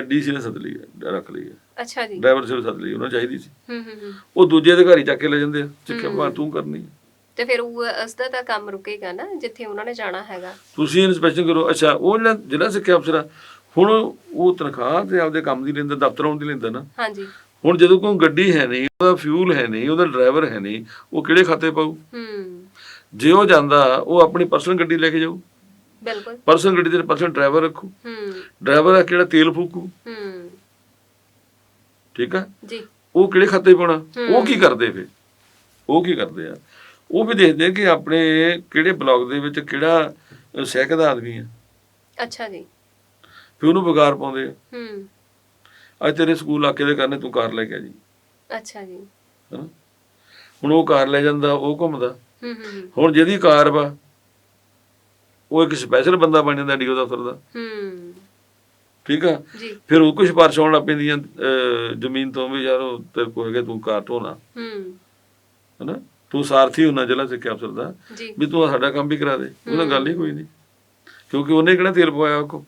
ਡੀਸੀ ਨੇ ਸੱਦ ਲਈ ਹੈ ਰੱਖ ਲਈ ਹੈ ਅੱਛਾ ਜੀ। ਡਰਾਈਵਰ ਸੇ ਸੱਦ ਲਈ ਉਹਨਾਂ ਚਾਹੀਦੀ ਸੀ। ਹੂੰ ਹੂੰ ਹੂੰ। ਉਹ ਦੂਜੇ ਅਧਿਕਾਰੀ ਚੱਕ ਕੇ ਲੈ ਜਾਂਦੇ ਆ ਸਿੱਖਿਆ ਤੂੰ ਕਰਨੀ ਹੈ। ਤੇ ਫਿਰ ਉਹ ਉਸ ਦਾ ਕੰਮ ਰੁਕੇਗਾ ਨਾ ਜਿੱਥੇ ਉਹਨਾਂ ਨੇ ਜਾਣਾ ਹੈਗਾ। ਤੁਸੀਂ ਇਨਸਪੈਕਸ਼ਨ ਕਰੋ। ਅੱਛਾ ਉਹ ਜਿਹੜਾ ਜ਼ਿਲ੍ਹਾ ਸਿੱਖਿਆ ਅਫਸਰ ਆ ਹੁਣ ਉਹ ਤਨਖਾਹ ਤੇ ਆਪਦੇ ਕੰਮ ਦੀ ਲੈਂਦਾ ਦਫ਼ਤਰ ਆਉਣ ਦੀ ਲੈਂਦਾ ਨਾ। ਹਾਂਜੀ। ਹੁਣ ਜਦੋਂ ਕੋਈ ਗੱਡੀ ਹੈ ਨਹੀਂ ਉਹਦਾ ਫਿਊਲ ਹੈ ਨਹੀਂ ਉਹਦਾ ਡਰਾਈਵਰ ਹੈ ਨਹੀਂ ਉਹ ਕਿਹੜੇ ਖਾਤੇ ਪਾਊ? ਹੂੰ। ਜੇ ਉਹ ਜਾਂਦਾ ਉਹ ਆਪਣੀ ਪਰਸਨਲ ਗੱਡੀ ਲੈ ਕੇ ਜਾਊ। ਬਿਲਕੁਲ। ਪਰਸਨਲ ਗੱਡੀ ਦੇ ਪਰਸਨਲ ਡਰਾਈਵਰ ਰੱਖੂ। ਹੂੰ। ਡਰਾਈਵਰ ਆ ਕਿਹੜਾ ਤੇਲ ਫੂਕੂ? ਹੂੰ। ਠੀਕ ਆ? ਜੀ। ਉਹ ਕਿਹੜੇ ਖਾਤੇ ਪਾਉਣਾ? ਉਹ ਕੀ ਕਰਦੇ ਫਿਰ? ਉਹ ਕੀ ਕਰਦੇ ਆ? ਉਹ ਵੀ ਦੇਖਦੇ ਕਿ ਆਪਣੇ ਕਿਹੜੇ ਬਲਾਕ ਦੇ ਵਿੱਚ ਕਿਹੜਾ ਸਹਿਕ ਦਾ ਆਦਮੀ ਆ। ਅੱਛਾ ਜੀ। ਫਿਰ ਉਹਨੂੰ ਪਗਾਰ ਪਾਉਂਦੇ ਆ। ਹੂੰ। ਅੱਜ ਤੇਰੇ ਸਕੂਲ ਇਲਾਕੇ ਦੇ ਕਰਨੇ ਤੂੰ ਕਾਰ ਲੈ ਕੇ ਆ ਜੀ। ਅੱਛਾ ਜੀ। ਹੁਣ ਉਹ ਕਾਰ ਲੈ ਜਾਂਦਾ ਉਹ ਘੁੰਮਦਾ। ਹੂੰ ਹੂੰ ਹੁਣ ਜਿਹਦੀ ਕਾਰ ਵਾ ਉਹ ਇੱਕ ਸਪੈਸ਼ਲ ਬੰਦਾ ਬਣ ਜਾਂਦਾ ਡੀਓ ਦਫ਼ਤਰ ਦਾ। ਹੂੰ। ਠੀਕ ਆ? ਜੀ। ਫਿਰ ਉਹ ਕੁਝ ਪਾਰਸ਼ ਲੱਗ ਪੈਂਦੀਆਂ ਜ਼ਮੀਨ ਤੋਂ ਵੀ ਯਾਰ ਉਹ ਤੇਰੇ ਕੋਲ ਹੈਗੇ ਤੂੰ ਕਾਰ ਢੋਣਾ। ਹੂੰ। ਹਨਾ? ਤੂੰ ਸਾਰਥੀ ਹੁੰਨਾ ਜ਼ਿਲ੍ਹਾ ਸਿੱਖਿਆ ਅਫਸਰ ਦਾ ਵੀ ਤੂੰ ਸਾਡਾ ਕੰਮ ਵੀ ਕਰਾ ਦੇ। ਉਹਨਾਂ ਗੱਲ ਹੀ ਕੋਈ ਨਹੀਂ। ਕਿਉਂਕਿ ਉਹਨੇ ਕਿਹੜਾ ਤੇਲ ਪਵਾਇਆ ਉਹ ਕੋ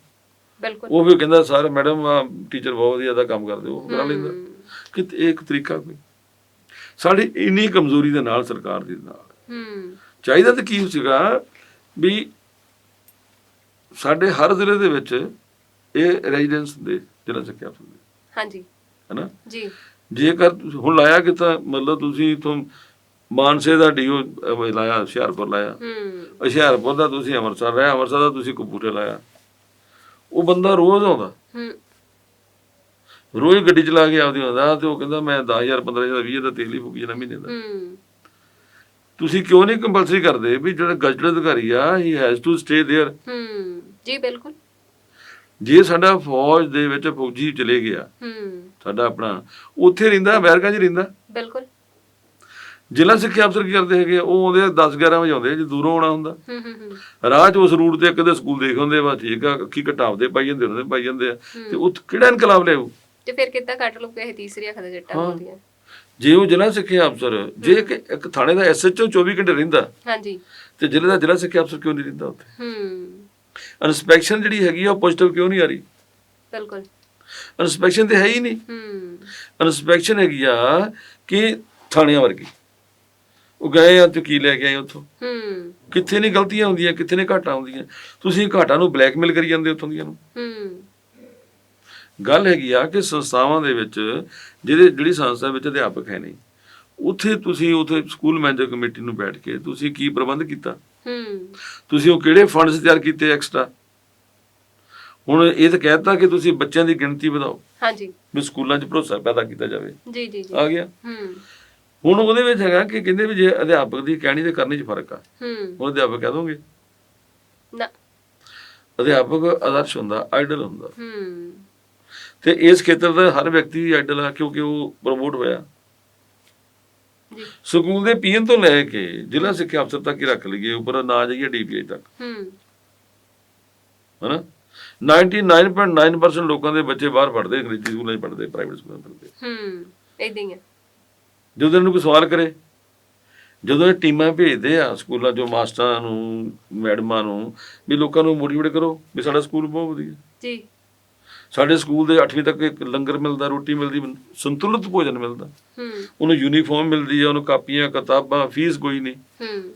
ਬਿਲਕੁਲ। ਉਹ ਵੀ ਕਹਿੰਦਾ ਸਰ ਮੈਡਮ ਟੀਚਰ ਬਹੁਤ ਵਧੀਆ ਦਾ ਕੰਮ ਕਰਦੇ ਉਹ ਕਰਾ ਲੈਂਦਾ। ਕਿ ਇੱਕ ਤਰੀਕਾ ਕੋਈ। ਸਾਡੀ ਇੰਨੀ ਕਮਜ਼ੋਰੀ ਦੇ ਨਾਲ ਸਰਕਾਰ ਦੇ ਨਾਲ। ਹੂੰ। ਚਾਹੀਦਾ ਤਾਂ ਕੀ ਸੀਗਾ ਵੀ ਸਾਡੇ ਹਰ ਜ਼ਿਲ੍ਹੇ ਦੇ ਵਿੱਚ ਇਹ ਰੈਜ਼ੀਡੈਂਸ ਦੇ ਜ਼ਿਲ੍ਹਾ ਸਿੱਖਿਆ ਅਫਸਰ ਹਾਂਜੀ। ਹਨਾ? ਜੀ। ਜੇਕਰ ਹੁਣ ਲਾਇਆ ਕਿ ਤਾਂ ਮਤਲਬ ਤੁਸੀਂ ਤੋਂ ਮਾਨਸੇ ਦਾ ਡੀਓ ਲਾਇਆ ਹੁਸ਼ਿਆਰਪੁਰ ਲਾਇਆ ਹੂੰ ਹੁਸ਼ਿਆਰਪੁਰ ਦਾ ਤੁਸੀਂ ਅੰਮ੍ਰਿਤਸਰ ਲਾਇਆ ਅੰਮ੍ਰਿਤਸਰ ਦਾ ਤੁਸੀਂ ਕਪੂਰਥਲੇ ਲਾਇਆ ਉਹ ਬੰਦਾ ਰੋਜ਼ ਆਉਂਦਾ ਹੂੰ ਰੋਜ਼ ਗੱਡੀ ਚਲਾ ਕੇ ਆਪਦੀ ਆਉਂਦਾ ਤੇ ਉਹ ਕਹਿੰਦਾ ਮੈਂ 10000 15000 20 ਦਾ ਤੇਲ ਹੀ ਫੂਕੀ ਜਾਣਾ ਮਹੀਨੇ ਦਾ ਹੂੰ ਤੁਸੀਂ ਕਿਉਂ ਨਹੀਂ ਕੰਪਲਸਰੀ ਕਰਦੇ ਵੀ ਜਿਹੜਾ ਗਜ਼ਟਡ ਅਧਿਕਾਰੀ ਆ he has to stay there ਹੂੰ ਜੀ ਬਿਲਕੁਲ ਜੇ ਸਾਡਾ ਫੌਜ ਦੇ ਵਿੱਚ ਫੌਜੀ ਚਲੇ ਗਿਆ ਹੂੰ ਸਾਡਾ ਆਪਣਾ ਉੱਥੇ ਰਹਿੰਦਾ ਅਮਰੀਕਾ 'ਚ ਰਹਿੰਦਾ ਬਿਲਕੁਲ ਜ਼ਿਲ੍ਹਾ ਸਿੱਖਿਆ ਅਫਸਰ ਕੀ ਕਰਦੇ ਹੈਗੇ? ਉਹ ਆਉਂਦੇ 10 11 ਵਜੇ ਆਉਂਦੇ ਜੇ ਦੂਰੋਂ ਆਉਣਾ ਹੁੰਦਾ। ਰਾਹ 'ਚ ਉਸ ਰੂਟ ਤੇ ਇੱਕ ਦੇ ਸਕੂਲ ਦੇਖ ਹੁੰਦੇ ਵਾ ਠੀਕ ਆ ਅੱਖੀ ਘਟਾਵਦੇ ਪਾਈ ਜਾਂਦੇ ਉਹਨਾਂ ਪਾਈ ਜਾਂਦੇ ਆ। ਤੇ ਉਹ ਕਿਹੜਾ ਇਨਕਲਾਬ ਲਿਆਊ ਤੇ ਫਿਰ ਕਿੱਦਾਂ ਕੱਟ ਲੂ ਇਹ ਤੀਸਰੀ ਅੱਖ ਦਾ ਜੱਟਾ। ਹੁੰਦੀਆਂ। ਜੇ ਉਹ ਜ਼ਿਲ੍ਹਾ ਸਿੱਖਿਆ ਅਫਸਰ ਜੇ ਇੱਕ ਇੱਕ ਥਾਣੇ ਦਾ ਐਸਐਚਓ 24 ਘੰਟੇ ਰਹਿੰਦਾ ਹਾਂਜੀ। ਤੇ ਜ਼ਿਲ੍ਹੇ ਦਾ ਜ਼ਿਲ੍ਹਾ ਸਿੱਖਿਆ ਅਫਸਰ ਕਿਉਂ ਨਹੀਂ ਰਹਿੰਦਾ ਉੱਥੇ? ਹੂੰ। ਇਨਸਪੈਕਸ਼ਨ ਜਿਹੜੀ ਹੈਗੀ ਆ ਉਹ ਪੋਜ਼ਿਟਿਵ ਕਿਉਂ ਨਹੀਂ ਆ ਰਹੀ? ਬਿਲਕੁਲ। ਇਨਸਪੈਕਸ਼ਨ ਤੇ ਹੈ ਹੀ ਨਹੀਂ। ਹੂੰ। ਇਨਸਪੈਕਸ਼ਨ ਹੈਗੀ ਆ ਕਿ ਥਾਣਿਆਂ ਵਰਗੀ। ਉਹ ਗਏ ਆ ਤੇ ਕੀ ਲੈ ਕੇ ਆਏ ਉੱਥੋਂ? ਹੂੰ। ਕਿੱਥੇ ਨੇ ਗਲਤੀਆਂ ਹੁੰਦੀਆਂ ਕਿੱਥੇ ਨੇ ਘਾਟਾਂ ਹੁੰਦੀਆਂ? ਤੁਸੀਂ ਘਾਟਾਂ ਨੂੰ ਬਲੈਕਮੇਲ ਕਰੀ ਜਾਂਦੇ ਉੱਥੋਂ ਦੀਆਂ ਨੂੰ। ਹੂੰ। ਗੱਲ ਹੈਗੀ ਆ ਕਿ ਸੰਸਥਾਵਾਂ ਦੇ ਵਿੱਚ ਜਿਹੜੇ ਜਿਹੜੀ ਸੰਸਥਾ ਵਿੱਚ ਅਧਿਆਪਕ ਹੈ ਨਹੀਂ ਉੱਥੇ ਤੁਸੀਂ ਉੱਥੇ ਸਕੂਲ ਮੈਨੇਜਰ ਕਮੇਟੀ ਨੂੰ ਬੈਠ ਕੇ ਤੁਸੀਂ ਕੀ ਪ੍ਰਬੰਧ ਕੀਤਾ? ਹੂੰ। ਤੁਸੀਂ ਉਹ ਕਿਹੜੇ ਫੰਡਸ ਤਿਆਰ ਕੀਤੇ ਐਕਸਟਰਾ? ਹੁਣ ਇਹ ਤਾਂ ਕਹਿਤਾ ਕਿ ਤੁਸੀਂ ਬੱਚਿਆਂ ਦੀ ਗਿਣਤੀ ਵਧਾਓ। ਹਾਂਜੀ। ਵੀ ਸਕੂਲਾਂ 'ਚ ਭਰੋਸਾ ਪੈਦਾ ਕੀਤਾ ਜਾਵੇ। ਜੀ ਜੀ ਜੀ। ਆ ਗਿਆ। ਹੂੰ। ਹੁਣ ਉਹਦੇ ਵਿੱਚ ਹੈਗਾ ਕਿ ਕਹਿੰਦੇ ਵੀ ਜੇ ਅਧਿਆਪਕ ਦੀ ਕਹਿਣੀ ਤੇ ਕਰਨੀ 'ਚ ਫ਼ਰਕ ਆ। ਹੂੰ। ਉਹ ਅਧਿਆਪਕ ਕਹਿ ਦੋਗੇ? ਨਾ। ਅਧਿਆਪਕ ਆਦਰਸ਼ ਹੁੰਦਾ ਆਈਡਲ ਹੁੰਦਾ। ਹੂੰ। ਤੇ ਇਸ ਖੇਤਰ ਦਾ ਹਰ ਵਿਅਕਤੀ ਆਈਡਲ ਆ ਕਿਉਂਕਿ ਉਹ ਪ੍ਰਮੋਟ ਹੋਇਆ। ਜੀ। ਸਕੂਲ ਦੇ ਪੀਐਨ ਤੋਂ ਲੈ ਕੇ ਜ਼ਿਲ੍ਹਾ ਸਿੱਖਿਆ ਅਫਸਰ ਤੱਕ ਹੀ ਰੱਖ ਲਈਏ ਉੱਪਰ ਨਾ ਜਾਈਏ ਡੀਪੀਆਈ ਤੱਕ। ਹੂੰ। ਹਨਾ? 99.9% ਲੋਕਾਂ ਦੇ ਬੱਚੇ ਬਾਹਰ ਪੜ੍ਹਦੇ ਅੰਗਰੇਜ਼ੀ ਸਕੂਲਾਂ 'ਚ ਪੜ੍ਹਦੇ ਪ੍ਰਾਈਵੇਟ ਸਕੂਲਾਂ 'ਚ ਪੜ੍ਹਦੇ। ਹੂੰ। ਇਦਾਂ ਹੀ ਹੈ ਜਦੋਂ ਇਹਨੂੰ ਕੋਈ ਸਵਾਲ ਕਰੇ ਜਦੋਂ ਇਹ ਟੀਮਾਂ ਭੇਜਦੇ ਆ ਸਕੂਲਾਂ 'ਚੋਂ ਮਾਸਟਰਾਂ ਨੂੰ ਮੈਡਮਾਂ ਨੂੰ ਵੀ ਲੋਕਾਂ ਨੂੰ ਮੋਟੀਵੇਟ ਕਰੋ ਵੀ ਸਾਡਾ ਸਕੂਲ ਬਹੁਤ ਵਧੀਆ। ਜੀ। ਸਾਡੇ ਸਕੂਲ ਦੇ 8ਵੀਂ ਤੱਕ ਇੱਕ ਲੰਗਰ ਮਿਲਦਾ ਰੋਟੀ ਮਿਲਦੀ ਸੰਤੁਲਿਤ ਭੋਜਨ ਮਿਲਦਾ। ਹੂੰ। ਉਹਨੂੰ ਯੂਨੀਫਾਰਮ ਮਿਲਦੀ ਆ ਉਹਨੂੰ ਕਾਪੀਆਂ ਕਿਤਾਬਾਂ ਫੀਸ ਕੋਈ ਨਹੀਂ। ਹੂੰ।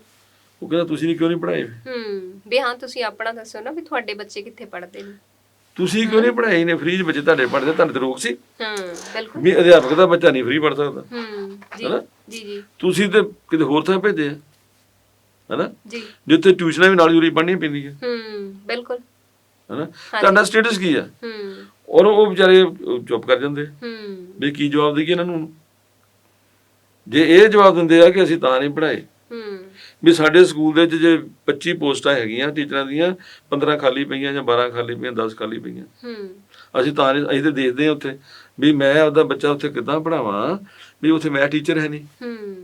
ਉਹ ਕਹਿੰਦਾ ਤੁਸੀਂ ਨਹੀਂ ਕਿਉਂ ਨਹੀਂ ਪੜ੍ਹਾਏ? ਹੂੰ। ਵੀ ਹਾਂ ਤੁਸੀਂ ਆਪਣਾ ਦੱਸੋ ਨਾ ਵੀ ਤੁਹਾਡੇ ਬੱਚੇ ਕਿੱਥੇ ਪੜ੍ਹਦੇ ਨੇ। ਤੁਸੀਂ ਕਿਉਂ ਨਹੀਂ ਪੜ੍ਹਾਏ ਨੇ ਫ੍ਰੀ ਬੱਚੇ ਤੁਹਾਡੇ ਪੜ੍ਹਦੇ ਤੁਹਾਨੂੰ ਤੇ ਰੋਕ ਸੀ। ਹੂੰ ਬਿਲਕੁਲ। ਵੀ ਅਧਿਆਪਕ ਦਾ ਬੱਚਾ ਨਹੀਂ ਫ੍ਰੀ ਪੜ੍ਹ ਸਕਦਾ ਹੂੰ ਜੀ? ਜੀ ਜੀ। ਤੁਸੀਂ ਤੇ ਕਿਤੇ ਹੋਰ ਥਾਂ ਭੇਜੇ ਆ। ਹੈਨਾ? ਜੀ। ਜਿੱਥੇ ਟਿਊਸ਼ਨਾਂ ਵੀ ਨਾਲ ਜੁਰੀ ਪੜ੍ਹਨੀਆਂ ਪੈਂਦੀਆਂ ਹੂੰ ਬਿਲਕੁਲ। ਹੈਨਾ? ਤੁਹਾਡਾ ਸਟੇਟਸ ਕੀ ਆ? ਹੂੰ। ਔਰ ਉਹ ਵਿਚਾਰੇ ਚੁੱਪ ਕਰ ਜਾਂਦੇ ਹੂੰ। ਵੀ ਕੀ ਜਵਾਬ ਦੇਈਏ ਇਹਨਾਂ ਨੂੰ ਜੇ ਇਹ ਜਵਾਬ ਦਿੰਦੇ ਆ ਕਿ ਅਸੀਂ ਤਾਂ ਨਹੀਂ ਪੜ੍ਹਾਏ ਹੂੰ। ਵੀ ਸਾਡੇ ਸਕੂਲ ਦੇ ਵਿੱਚ ਜੇ 25 ਪੋਸਟਾਂ ਹੈਗੀਆਂ ਟੀਚਰਾਂ ਦੀਆਂ 15 ਖਾਲੀ ਪਈਆਂ ਜਾਂ 12 ਖਾਲੀ ਪਈਆਂ 10 ਖਾਲੀ ਪਈਆਂ। ਹੂੰ। ਅਸੀਂ ਤਾਂ ਅਸੀਂ ਤੇ ਦੇਖਦੇ ਹਾਂ ਉੱਥੇ ਵੀ ਮੈਂ ਆਪਦਾ ਬੱਚਾ ਉੱਥੇ ਕਿੱਦਾਂ ਪੜਾਵਾਂ ਵੀ ਉੱਥੇ ਮੈਂ ਟੀਚਰ ਹੈ ਨਹੀਂ ਹੂੰ।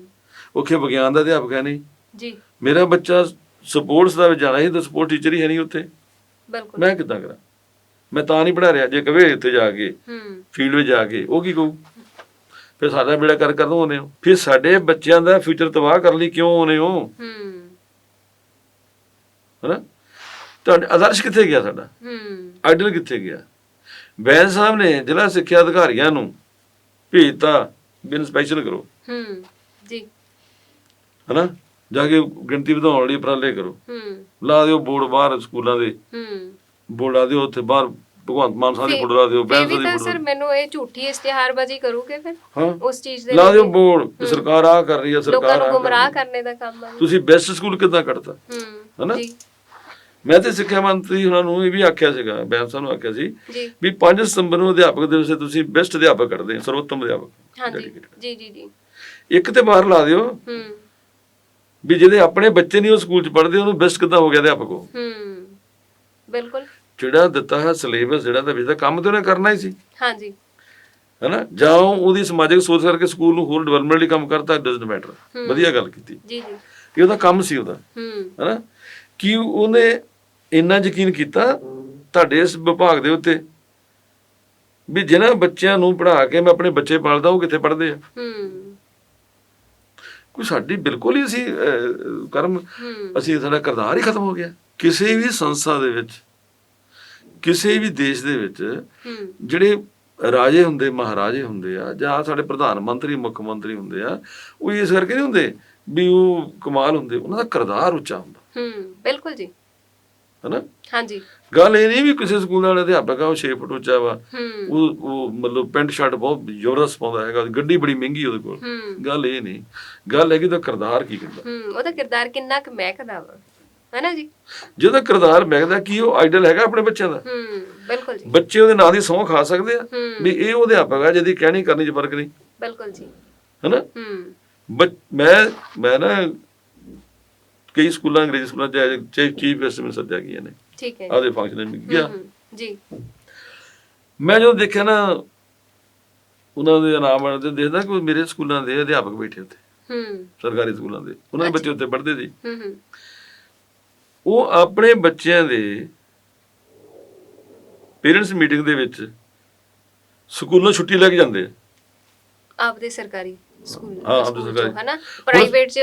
ਉੱਥੇ ਵਿਗਿਆਨ ਦਾ ਅਧਿਆਪਕ ਹੈ ਨਹੀਂ ਜੀ। ਮੇਰਾ ਬੱਚਾ ਸਪੋਰਟਸ ਦਾ ਵਿੱਚ ਜਾਣਾ ਸੀ ਤਾਂ ਸਪੋਰਟ ਟੀਚਰ ਹੀ ਹੈ ਨਹੀਂ ਉੱਥੇ। ਬਿਲਕੁਲ। ਮੈਂ ਕਿੱਦਾਂ ਕਰਾਂ? ਮੈਂ ਤਾਂ ਨਹੀਂ ਪੜਾ ਰਿਹਾ ਜੇ ਕਵੇ ਉੱਥੇ ਜਾ ਕੇ ਹੂੰ। ਫੀਲਡ ਵਿੱਚ ਜਾ ਕੇ ਉਹ ਕੀ ਕਹੂ? ਫਿਰ ਸਾਡਾ ਬੇੜਾ ਕਰ ਕਰ ਆਉਂਦੇ ਹੋ। ਫਿਰ ਸਾਡੇ ਬੱਚਿਆਂ ਦਾ ਫਿਊਚਰ ਤਬਾਹ ਕਰਨ ਲਈ ਕਿਉਂ ਆਉਂਦੇ ਹੋ? ਹੂੰ। ਹਨਾ? ਤੁਹਾਡੇ ਆਦਰਸ਼ ਕਿੱਥੇ ਗਿਆ ਸਾਡਾ? ਹੂੰ। ਆਈਡਲ ਕਿੱਥੇ ਗਿਆ? ਬੈਂਸ ਸਾਹਿਬ ਨੇ ਜ਼ਿਲ੍ਹਾ ਸਿੱਖਿਆ ਅਧਿਕਾਰੀਆਂ ਨੂੰ ਭੇਜਤਾ ਵੀ ਇਨਸਪੈਕਸ਼ਨ ਕਰੋ। ਹੂੰ ਜੀ। ਹਨਾ? ਜਾ ਕੇ ਗਿਣਤੀ ਵਧਾਉਣ ਲਈ ਉਪਰਾਲੇ ਕਰੋ। ਹੂੰ। ਲਾ ਦਿਓ ਬੋਰਡ ਬਾਹਰ ਸਕੂਲਾਂ ਦੇ। ਹੂੰ। ਬੋਰਡ ਲਾ ਦਿਓ ਉੱਥੇ ਬਾਹਰ ਭਗਵੰਤ ਮਾਨ ਸਾਹਿਬ ਦੀ ਫੋਟੋ ਲਾ ਦਿਓ ਵੀ ਦੀ ਤਾਂ ਫੋਟੋ ਸਰ ਮੈਨੂੰ ਇਹ ਝੂਠੀ ਇਸ਼ਤਿਹਾਰਬਾਜ਼ੀ ਕਰੂਗੇ ਫਿਰ? ਹਾਂ। ਉਸ ਚੀਜ਼ ਦੇ ਲਾ ਦਿਓ ਲਈ ਬੋਰਡ ਸਰਕਾਰ ਆ ਕਰ ਰਹੀ ਹੈ ਲੋਕਾਂ ਸਰਕਾਰ ਨੂੰ ਆਹ ਗੁੰਮਰਾਹ ਕਰ ਰਹੀ ਕਰਨੇ ਦਾ ਕੰਮ ਹੈ। ਤੁਸੀਂ ਬੈਸਟ ਸਕੂਲ ਕਿੱਦਾਂ ਕੱਢਤਾ? ਹੂੰ ਹਨਾ? ਜੀ। ਮੈਂ ਤੇ ਸਿੱਖਿਆ ਮੰਤਰੀ ਉਹਨਾਂ ਨੂੰ ਇਹ ਵੀ ਆਖਿਆ ਸੀਗਾ ਬੈਂਸ ਸਾਹਿਬ ਨੂੰ ਆਖਿਆ ਸੀ ਜੀ। ਵੀ 5 ਸਤੰਬਰ ਨੂੰ ਅਧਿਆਪਕ ਦਿਵਸ ਤੇ ਤੁਸੀਂ ਬੈਸਟ ਅਧਿਆਪਕ ਕੱਢਦੇ ਹੋ ਸਰਵੋਤਮ ਅਧਿਆਪਕ ਹਾਂਜੀ। dedicated। ਜੀ ਜੀ ਜੀ। ਇੱਕ ਤੇ ਬਾਹਰ ਲਾ ਦਿਓ ਹੂੰ। ਵੀ ਜਿਹਦੇ ਆਪਣੇ ਬੱਚੇ ਨਹੀਂ ਉਹ ਸਕੂਲ 'ਚ ਪੜ੍ਹਦੇ ਉਹਨੂੰ ਬੈਸਟ ਕਿੱਦਾਂ ਹੋ ਗਿਆ ਅਧਿਆਪਕ ਉਹ? ਹੂੰ ਬਿਲਕੁਲ। ਜਿਹੜਾ ਦਿੱਤਾ ਹੈ ਸਿਲੇਬਸ ਜਿਹੜਾ ਦਾ ਵਿਸ਼ਾ ਕੰਮ ਤੇ ਉਹਨੇ ਕਰਨਾ ਹੀ ਸੀ। ਹਾਂਜੀ। ਹੈਨਾ? ਜਾਂ ਉਹਦੀ ਸਮਾਜਿਕ ਸੋਚ ਕਰਕੇ ਸਕੂਲ ਨੂੰ ਹੋਰ ਡਿਵੈਲਪਮੈਂਟ ਲਈ ਕੰਮ ਕਰਤਾ ਡਸਨਟ ਮੈਟਰ ਵਧੀਆ ਗੱਲ ਕੀਤੀ। ਜੀ ਜੀ। ਇਹ ਉਹਦਾ ਕੰਮ ਸੀ ਉਹਦਾ। ਹੈਨਾ? ਕਿ ਉਹਨੇ ਇੰਨਾ ਯਕੀਨ ਕੀਤਾ ਤੁਹਾਡੇ ਇਸ ਵਿਭਾਗ ਦੇ ਉੱਤੇ ਵੀ ਜਿਹਨਾਂ ਬੱਚਿਆਂ ਨੂੰ ਪੜ੍ਹਾ ਕੇ ਮੈਂ ਆਪਣੇ ਬੱਚੇ ਪਾਲਦਾ ਉਹ ਕਿੱਥੇ ਪੜ੍ਹਦੇ ਆ? ਹੂੰ। ਕੋਈ ਸਾਡੀ ਬਿਲਕੁਲ ਹੀ ਅਸੀਂ ਕਰਮ ਅਸੀਂ ਸਾਡਾ ਕਰਦਾਰ ਹੀ ਖਤਮ ਹੋ ਗਿਆ। ਕਿਸੇ ਵੀ ਸੰਸਥਾ ਦੇ ਵਿੱਚ ਕਿਸੇ ਵੀ ਦੇਸ਼ ਦੇ ਵਿੱਚ ਜਿਹੜੇ ਰਾਜੇ ਹੁੰਦੇ ਮਹਾਰਾਜੇ ਹੁੰਦੇ ਆ ਜਾਂ ਸਾਡੇ ਪ੍ਰਧਾਨ ਮੰਤਰੀ ਮੁੱਖ ਮੰਤਰੀ ਹੁੰਦੇ ਆ ਉਹ ਇਸ ਕਰਕੇ ਨਹੀਂ ਹੁੰਦੇ ਵੀ ਉਹ ਕਮਾਲ ਹੁੰਦੇ ਉਹਨਾਂ ਦਾ ਕਰਦਾਰ ਉੱਚਾ ਹੁੰਦਾ। ਹੂੰ ਬਿਲਕੁਲ ਜੀ। ਹੈਨਾ? ਹਾਂਜੀ। ਗੱਲ ਇਹ ਨਹੀਂ ਵੀ ਕਿਸੇ ਸਕੂਲ ਦਾ ਅਧਿਆਪਕ ਆ ਉਹ 6 ਫੁੱਟ ਉੱਚਾ ਵਾ ਉਹ ਉਹ ਮਤਲਬ ਪੈਂਟ ਸ਼ਰਟ ਬਹੁਤ ਜ਼ਬਰਦਸਤ ਪਾਉਂਦਾ ਹੈਗਾ ਗੱਡੀ ਬੜੀ ਮਹਿੰਗੀ ਉਹਦੇ ਕੋਲ। ਗੱਲ ਇਹ ਨਹੀਂ ਗੱਲ ਹੈ ਕਿ ਉਹਦਾ ਕਰਦਾਰ ਕੀ ਕਰਦਾ ਹੂੰ ਉਹਦਾ ਕਿਰਦਾਰ ਕਿੰਨਾ ਕੁ ਮਹਿਕਦਾ ਵਾ। ਹੈਨਾ ਜੀ? ਜਿਹਦਾ ਕਰਦਾਰ ਮਹਿਕਦਾ ਕੀ ਉਹ ਆਈਡਲ ਹੈਗਾ ਆਪਣੇ ਬੱਚਿਆਂ ਦਾ। ਹੂੰ ਬਿਲਕੁਲ ਜੀ। ਬੱਚੇ ਉਹਦੇ ਨਾਂ ਦੀ ਸਹੁੰ ਖਾ ਸਕਦੇ ਆ। ਵੀ ਇਹ ਉਹਦੇ ਅਧਿਆਪਕ ਆ ਜਿਹਦੀ ਕਹਿਣੀ ਕਰਨੀ ਚ ਫ਼ਰਕ ਨਹੀਂ। ਬਿਲਕੁਲ ਜੀ। ਹੈਨਾ? ਹੂੰ। ਮੈਂ ਮੈਂ ਨਾ ਕਈ ਸਕੂਲਾਂ ਅੰਗਰੇਜ਼ੀ ਸਕੂਲਾਂ ਚ ਚੀਫ ਗੈਸਟ ਮੈਨੂੰ ਸੱਦਿਆ ਗਿਆ ਨੇ। ਠੀਕ ਹੈ ਆਦੇ ਫੰਕਸ਼ਨ ਵਿੱਚ ਗਿਆ। ਜੀ। ਮੈਂ ਜਦੋਂ ਦੇਖਿਆ ਨਾ ਉਹਨਾਂ ਦੇ ਨਾਮ ਤੇ ਦੇਖਦਾ ਕਿ ਮੇਰੇ ਸਕੂਲਾਂ ਦੇ ਅਧਿਆਪਕ ਬੈਠੇ ਉੱਤੇ ਹੂੰ। ਸਰਕਾਰੀ ਸਕੂਲਾਂ ਦੇ। ਉਹਨਾਂ ਦੇ ਬੱਚੇ ਉੱਤੇ ਪੜ੍ਹਦੇ ਸੀ। ਹੂੰ ਹੂੰ। ਉਹ ਆਪਣੇ ਬੱਚਿਆਂ ਦੇ ਪੇਰੈਂਟਸ ਮੀਟਿੰਗ ਦੇ ਵਿੱਚ ਸਕੂਲੋਂ ਛੁੱਟੀ ਲੈ ਕੇ ਜਾਂਦੇ ਆ। ਆਪਦੇ ਸਰਕਾਰੀ ਸਕੂਲ ਹਾਂ, ਆਪਦੇ ਸਰਕਾਰੀ। ਚੋਂ, ਹਨਾ? ਪ੍ਰਾਈਵੇਟ ਚ